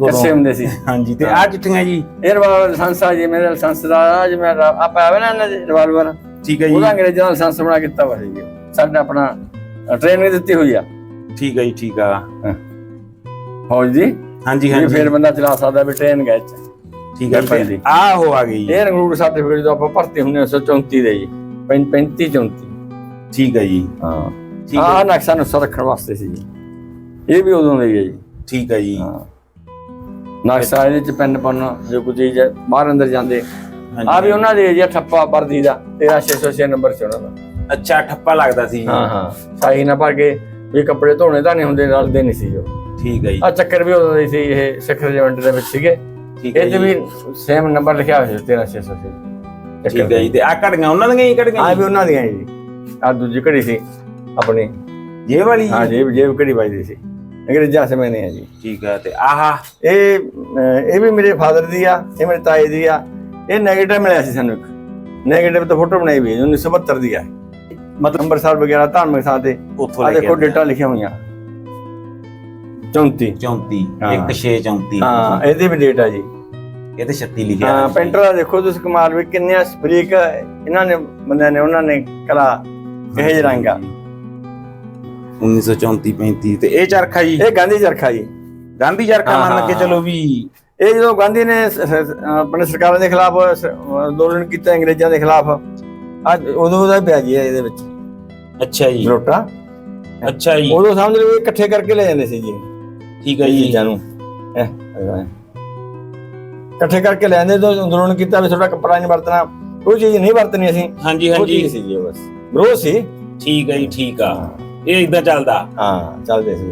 ਕੱਸੇ ਹੁੰਦੇ ਸੀ। ਹਾਂਜੀ ਤੇ ਆ ਚਿੱਠੀਆਂ ਜੀ? ਇਹ ਰਿਵਾਲਵਰ ਲਾਇਸੈਂਸ ਆ ਜੀ ਮੇਰੇ ਲਾਇਸੈਂਸ ਦਾ ਅੱਜ ਮੈਂ ਆਪਾਂ ਆਵੇ ਨਾ ਰਿਵਾਲਵਰ। ਠੀਕ ਹੈ ਜੀ। ਉਹਦਾ ਅੰਗਰੇਜ਼ਾਂ ਦਾ ਲਾਇਸੈਂਸ ਬਣਾ ਕੇ ਦਿੱਤਾ ਹੋਇਆ ਸਾਡਾ ਆਪਣਾ ਟ੍ਰੇਨਿੰਗ ਦਿੱਤੀ ਹੋਈ ਆ। ਠੀਕ ਹੈ ਜੀ ਠੀਕ ਆ। ਫੌਜ ਦੀ? ਹਾਂਜੀ ਇਹ ਹਾਂਜੀ। ਫੇਰ ਬੰਦਾ ਚਲਾ ਸਕਦਾ ਵੀ ਟ੍ਰੇਨ ਗਏ ਚ। ਠੀਕ ਹੈ ਬਿਲਕੁਲ ਜੀ। ਆ ਹੋ ਆ ਗਈ ਇਹ ਰੰਗੂਰ ਸਰਟੀਫਿਕੇਟ ਜਦੋਂ ਆਪਾਂ ਭਰਤੀ ਹੁੰਦੇ 1934 ਦੇ ਜੀ। 35 34 ਠੀਕ ਹੈ ਜੀ। ਹਾਂ। ਠੀਕ ਹੈ। ਨਕਸ਼ਾ ਨੁਕਸ਼ਾ ਰੱਖਣ ਵਾਸਤੇ ਸੀ ਜੀ। ਇਹ ਵੀ ਉਦੋਂ ਹੀ ਹੈ ਜੀ। ਠੀਕ ਹੈ ਜੀ। ਨਕਸ਼ਾ ਇਹਦੇ ਚ ਪੈਨ ਪਾਉਣਾ ਜੋ ਕੋਈ ਚੀਜ਼ ਹੈ ਬਾਹਰ ਅੰਦਰ ਜਾਂਦੇ। ਆ ਵੀ ਉਹਨਾਂ ਦੇ ਜੀ ਠੱਪਾ ਵਰਦੀ ਦਾ। 13606 ਨੰਬਰ ਚ ਉਹਨਾਂ ਦਾ। ਅੱਛਾ ਠੱਪਾ ਲੱਗਦਾ ਸੀ ਹਾਂ ਹਾਂ। ਸਾਈ ਨਾ ਭਰ ਕੇ ਵੀ ਕੱਪੜੇ ਧੋਣੇ ਤਾਂ ਨਹੀਂ ਹੁੰਦੇ ਰਲਦੇ ਨਹੀਂ ਸੀ ਜੋ ਠੀਕ ਹੈ ਜੀ। ਆ ਚੱਕਰ ਵੀ ਉਦੋਂ ਦੇ ਸੀ ਇਹ ਸਿੱਖ ਰਜਿਮੈਂਟ ਦੇ ਵਿੱਚ ਸੀਗੇ। ਠੀਕ ਹੈ ਇਹ ਤੇ ਜੀ। ਵੀ ਸੇਮ ਨੰਬਰ ਲਿਖਿਆ ਹੋਇਆ ਸੀ 13606 ਠੀਕ ਹੈ ਜੀ ਤੇ ਆ ਘੜੀਆਂ ਉਹਨਾਂ ਦੀਆਂ ਹੀ ਆ ਘੜੀਆਂ ਵੀ ਉਹਨਾਂ ਦੀਆਂ ਹੀ ਜੀ। ਆ ਦੂਜੀ ਘੜੀ ਸੀ ਆਪਣੀ। ਇਹ ਵਾਲੀ ਹਾਂ ਜੇਬ ਜੇਬ ਘੜੀ ਵੱਜਦੀ ਸੀ। ਅੰਗਰੇਜ਼ਾਂ ਸਮੇਂ ਨੇ ਆ ਜੀ। ਠੀਕ ਹੈ ਤੇ ਆਹਾ? ਇਹ ਅਹ, ਇਹ ਵੀ ਮੇਰੇ ਫਾਦਰ ਦੀ ਆ ਇਹ ਮੇਰੇ ਤਾਏ ਦੀ ਆ। ਇਹ 네ਗੇਟਿਵ ਮਿਲਿਆ ਸੀ ਸਾਨੂੰ ਇੱਕ। 네ਗੇਟਿਵ ਤੋਂ ਫੋਟੋ ਬਣਾਈ ਵੀ ਹੈ, 1972 ਦੀ ਆ। ਮਤਲਬ ਅੰਮ੍ਰਿਤਸਰ ਵਗੈਰਾ ਧਾਰਮਿਕ ਥਾਂ ਤੇ। ਉੱਥੋਂ ਆ ਲੈ ਕੇ ਦੇਖੋ ਡੇਟਾ ਲਿਖੀਆਂ ਹੋਈਆਂ। 34 34 ਹਾਂ। 1634 ਹਾਂ ਇਹਦੇ ਵੀ ਡੇਟ ਆ ਜੀ। ਇਹ ਤੇ 36 ਲਿਖਿਆ ਹਾਂ। ਪੈਂਟਰ ਦਾ ਦੇਖੋ ਤੁਸੀਂ ਕਮਾਲ ਵੀ ਕਿੰਨੇ ਬਰੀਕ ਇਹਨਾਂ ਨੇ ਬੰਦਿਆਂ ਨੇ ਉਹਨਾਂ ਨੇ ਕਲਾ ਕਿਹੇ ਜਿਹੇ ਰੰਗ ਆ। 1934 35 ਤੇ ਇਹ ਚਰਖਾ ਜੀ। ਇਹ ਗਾਂਧੀ ਚਰਖਾ ਜੀ। ਗਾਂਧੀ ਚਰਖਾ ਹਾਂ, ਮੰਨ ਕੇ ਹਾਂ। ਚਲੋ ਵੀ। ਇਹ ਜਦੋਂ ਗਾਂਧੀ ਨੇ ਸ- ਸ- ਆਪਣੇ ਸਰਕਾਰਾਂ ਦੇ ਖਿਲਾਫ ਸ- ਅੰਦੋਲਨ ਕੀਤਾ ਅੰਗਰੇਜ਼ਾਂ ਦੇ ਖਿਲਾਫ ਅੱਜ ਉਦੋਂ ਦਾ ਪਿਆ ਜੀ ਇਹ ਇਹਦੇ ਵਿੱਚ। ਅੱਛਾ ਜੀ। ਲੋਟਾ। ਅੱਛਾ ਜੀ। ਉਦੋਂ ਸਮਝ ਲਓ ਇਹ ਇਕੱਠੇ ਕਰਕੇ ਲੈ ਜਾਂਦੇ ਸੀ ਜੀ। ਠੀਕ ਹੈ ਇਹ ਜੀ। ਚੀਜ਼ਾਂ ਨੂੰ। ਇਹ, ਇਕੱਠੇ ਕਰਕੇ ਲੈ ਜਾਂਦੇ ਤੋਂ ਅੰਦੋਲਨ ਕੀਤਾ ਵੀ ਥੋੜਾ ਕੱਪੜਾ ਨਹੀਂ ਵਰਤਣਾ ਕੋਈ ਚੀਜ਼ ਨਹੀਂ ਵਰਤਣੀ ਅਸੀਂ। ਹਾਂਜੀ ਉਹ ਹਾਂਜੀ। ਚੀਜ਼ ਸੀ ਜੀ ਉਹ ਬਸ। ਵਿਰੋਧ ਸੀ। ਠੀਕ ਹੈ ਜੀ ਠੀਕ ਆ। ਇਹ ਇਦਾਂ ਚੱਲਦਾ। ਹਾਂ ਚੱਲਦੇ ਸੀ।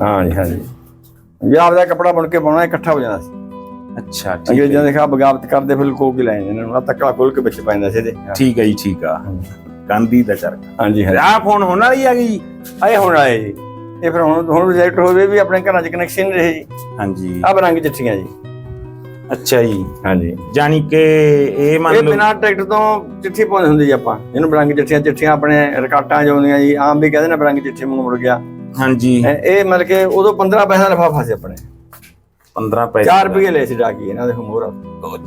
ਹਾਂ ਜੀ ਹਾਂ ਜੀ। ਵੀ ਆਪਦਾ ਕੱਪੜਾ ਬੁਣ ਕੇ ਪਾਉਣਾ ਇਕੱਠਾ ਹੋ ਜਾਣਾ ਸੀ। ਅੱਛਾ ਠੀਕ ਅੰਗਰੇਜ਼ਾਂ ਹੈ ਦੇ ਖਿਲਾਫ ਬਗਾਵਤ ਕਰਦੇ ਫਿਰ ਕੋ ਕੇ ਲੈ ਜਾਂਦੇ ਇਹਨਾਂ ਨੂੰ ਤੱਕਾ ਖੋਲ ਕੇ ਵਿੱਚ ਪੈਂਦਾ ਸੀ ਇਹਦੇ। ਠੀਕ ਹੈ ਜੀ ਠੀਕ ਆ। ਗਾਂਧੀ ਦਾ ਚਰਖਾ ਹਾਂਜੀ ਹਾਂ ਆ ਫੋਨ ਹੋਣ ਵਾਲੀ ਆ ਗਈ। ਆਏ ਹੁਣ ਆਏ ਜੀ ਇਹ ਫਿਰ ਹੁਣ ਹੁਣ ਰਿਜੈਕਟ ਹੋਵੇ ਵੀ ਆਪਣੇ ਘਰਾਂ 'ਚ ਕਨੈਕਸ਼ਨ ਰਹੇ। ਜੀ ਹਾਂਜੀ। ਆ ਬਰੰਗ ਚਿੱਠੀਆਂ ਜੀ। ਅੱਛਾ ਜੀ। ਹਾਂਜੀ। ਜਾਨੀ ਕਿ ਇਹ ਮੰਨ ਇਹ ਲਓ ਬਿਨਾਂ ਟਿਕਟ ਤੋਂ ਚਿੱਠੀ ਪਾਉਂਦੀ ਹੁੰਦੀ ਜੀ ਆਪਾਂ। ਇਹਨੂੰ ਬਰੰਗ ਚਿੱਠੀਆਂ। ਚਿੱਠੀਆਂ ਆਪਣੇ ਰਿਕਾਰਡਾਂ 'ਚ ਆਉਂਦੀਆਂ ਜੀ। ਆਮ ਵੀ ਕਹਿੰਦੇ ਨੇ ਬਰੰਗ ਚਿੱਠੀ ਮੰਗ ਮੁੜ ਗਿਆ। ਹਾਂਜੀ। ਇਹ ਇਹ ਮਤਲਬ ਕਿ ਉਦੋਂ 15 ਪੈਸਾ ਲਫਾਫਾ ਸੀ ਆਪਣੇ। 15 ਪੈਸੇ 4 ਰੁਪਏ ਲਏ ਸੀ ਡਾਕੀ ਇਹਨਾਂ ਦੇ ਹਮੋਰਾ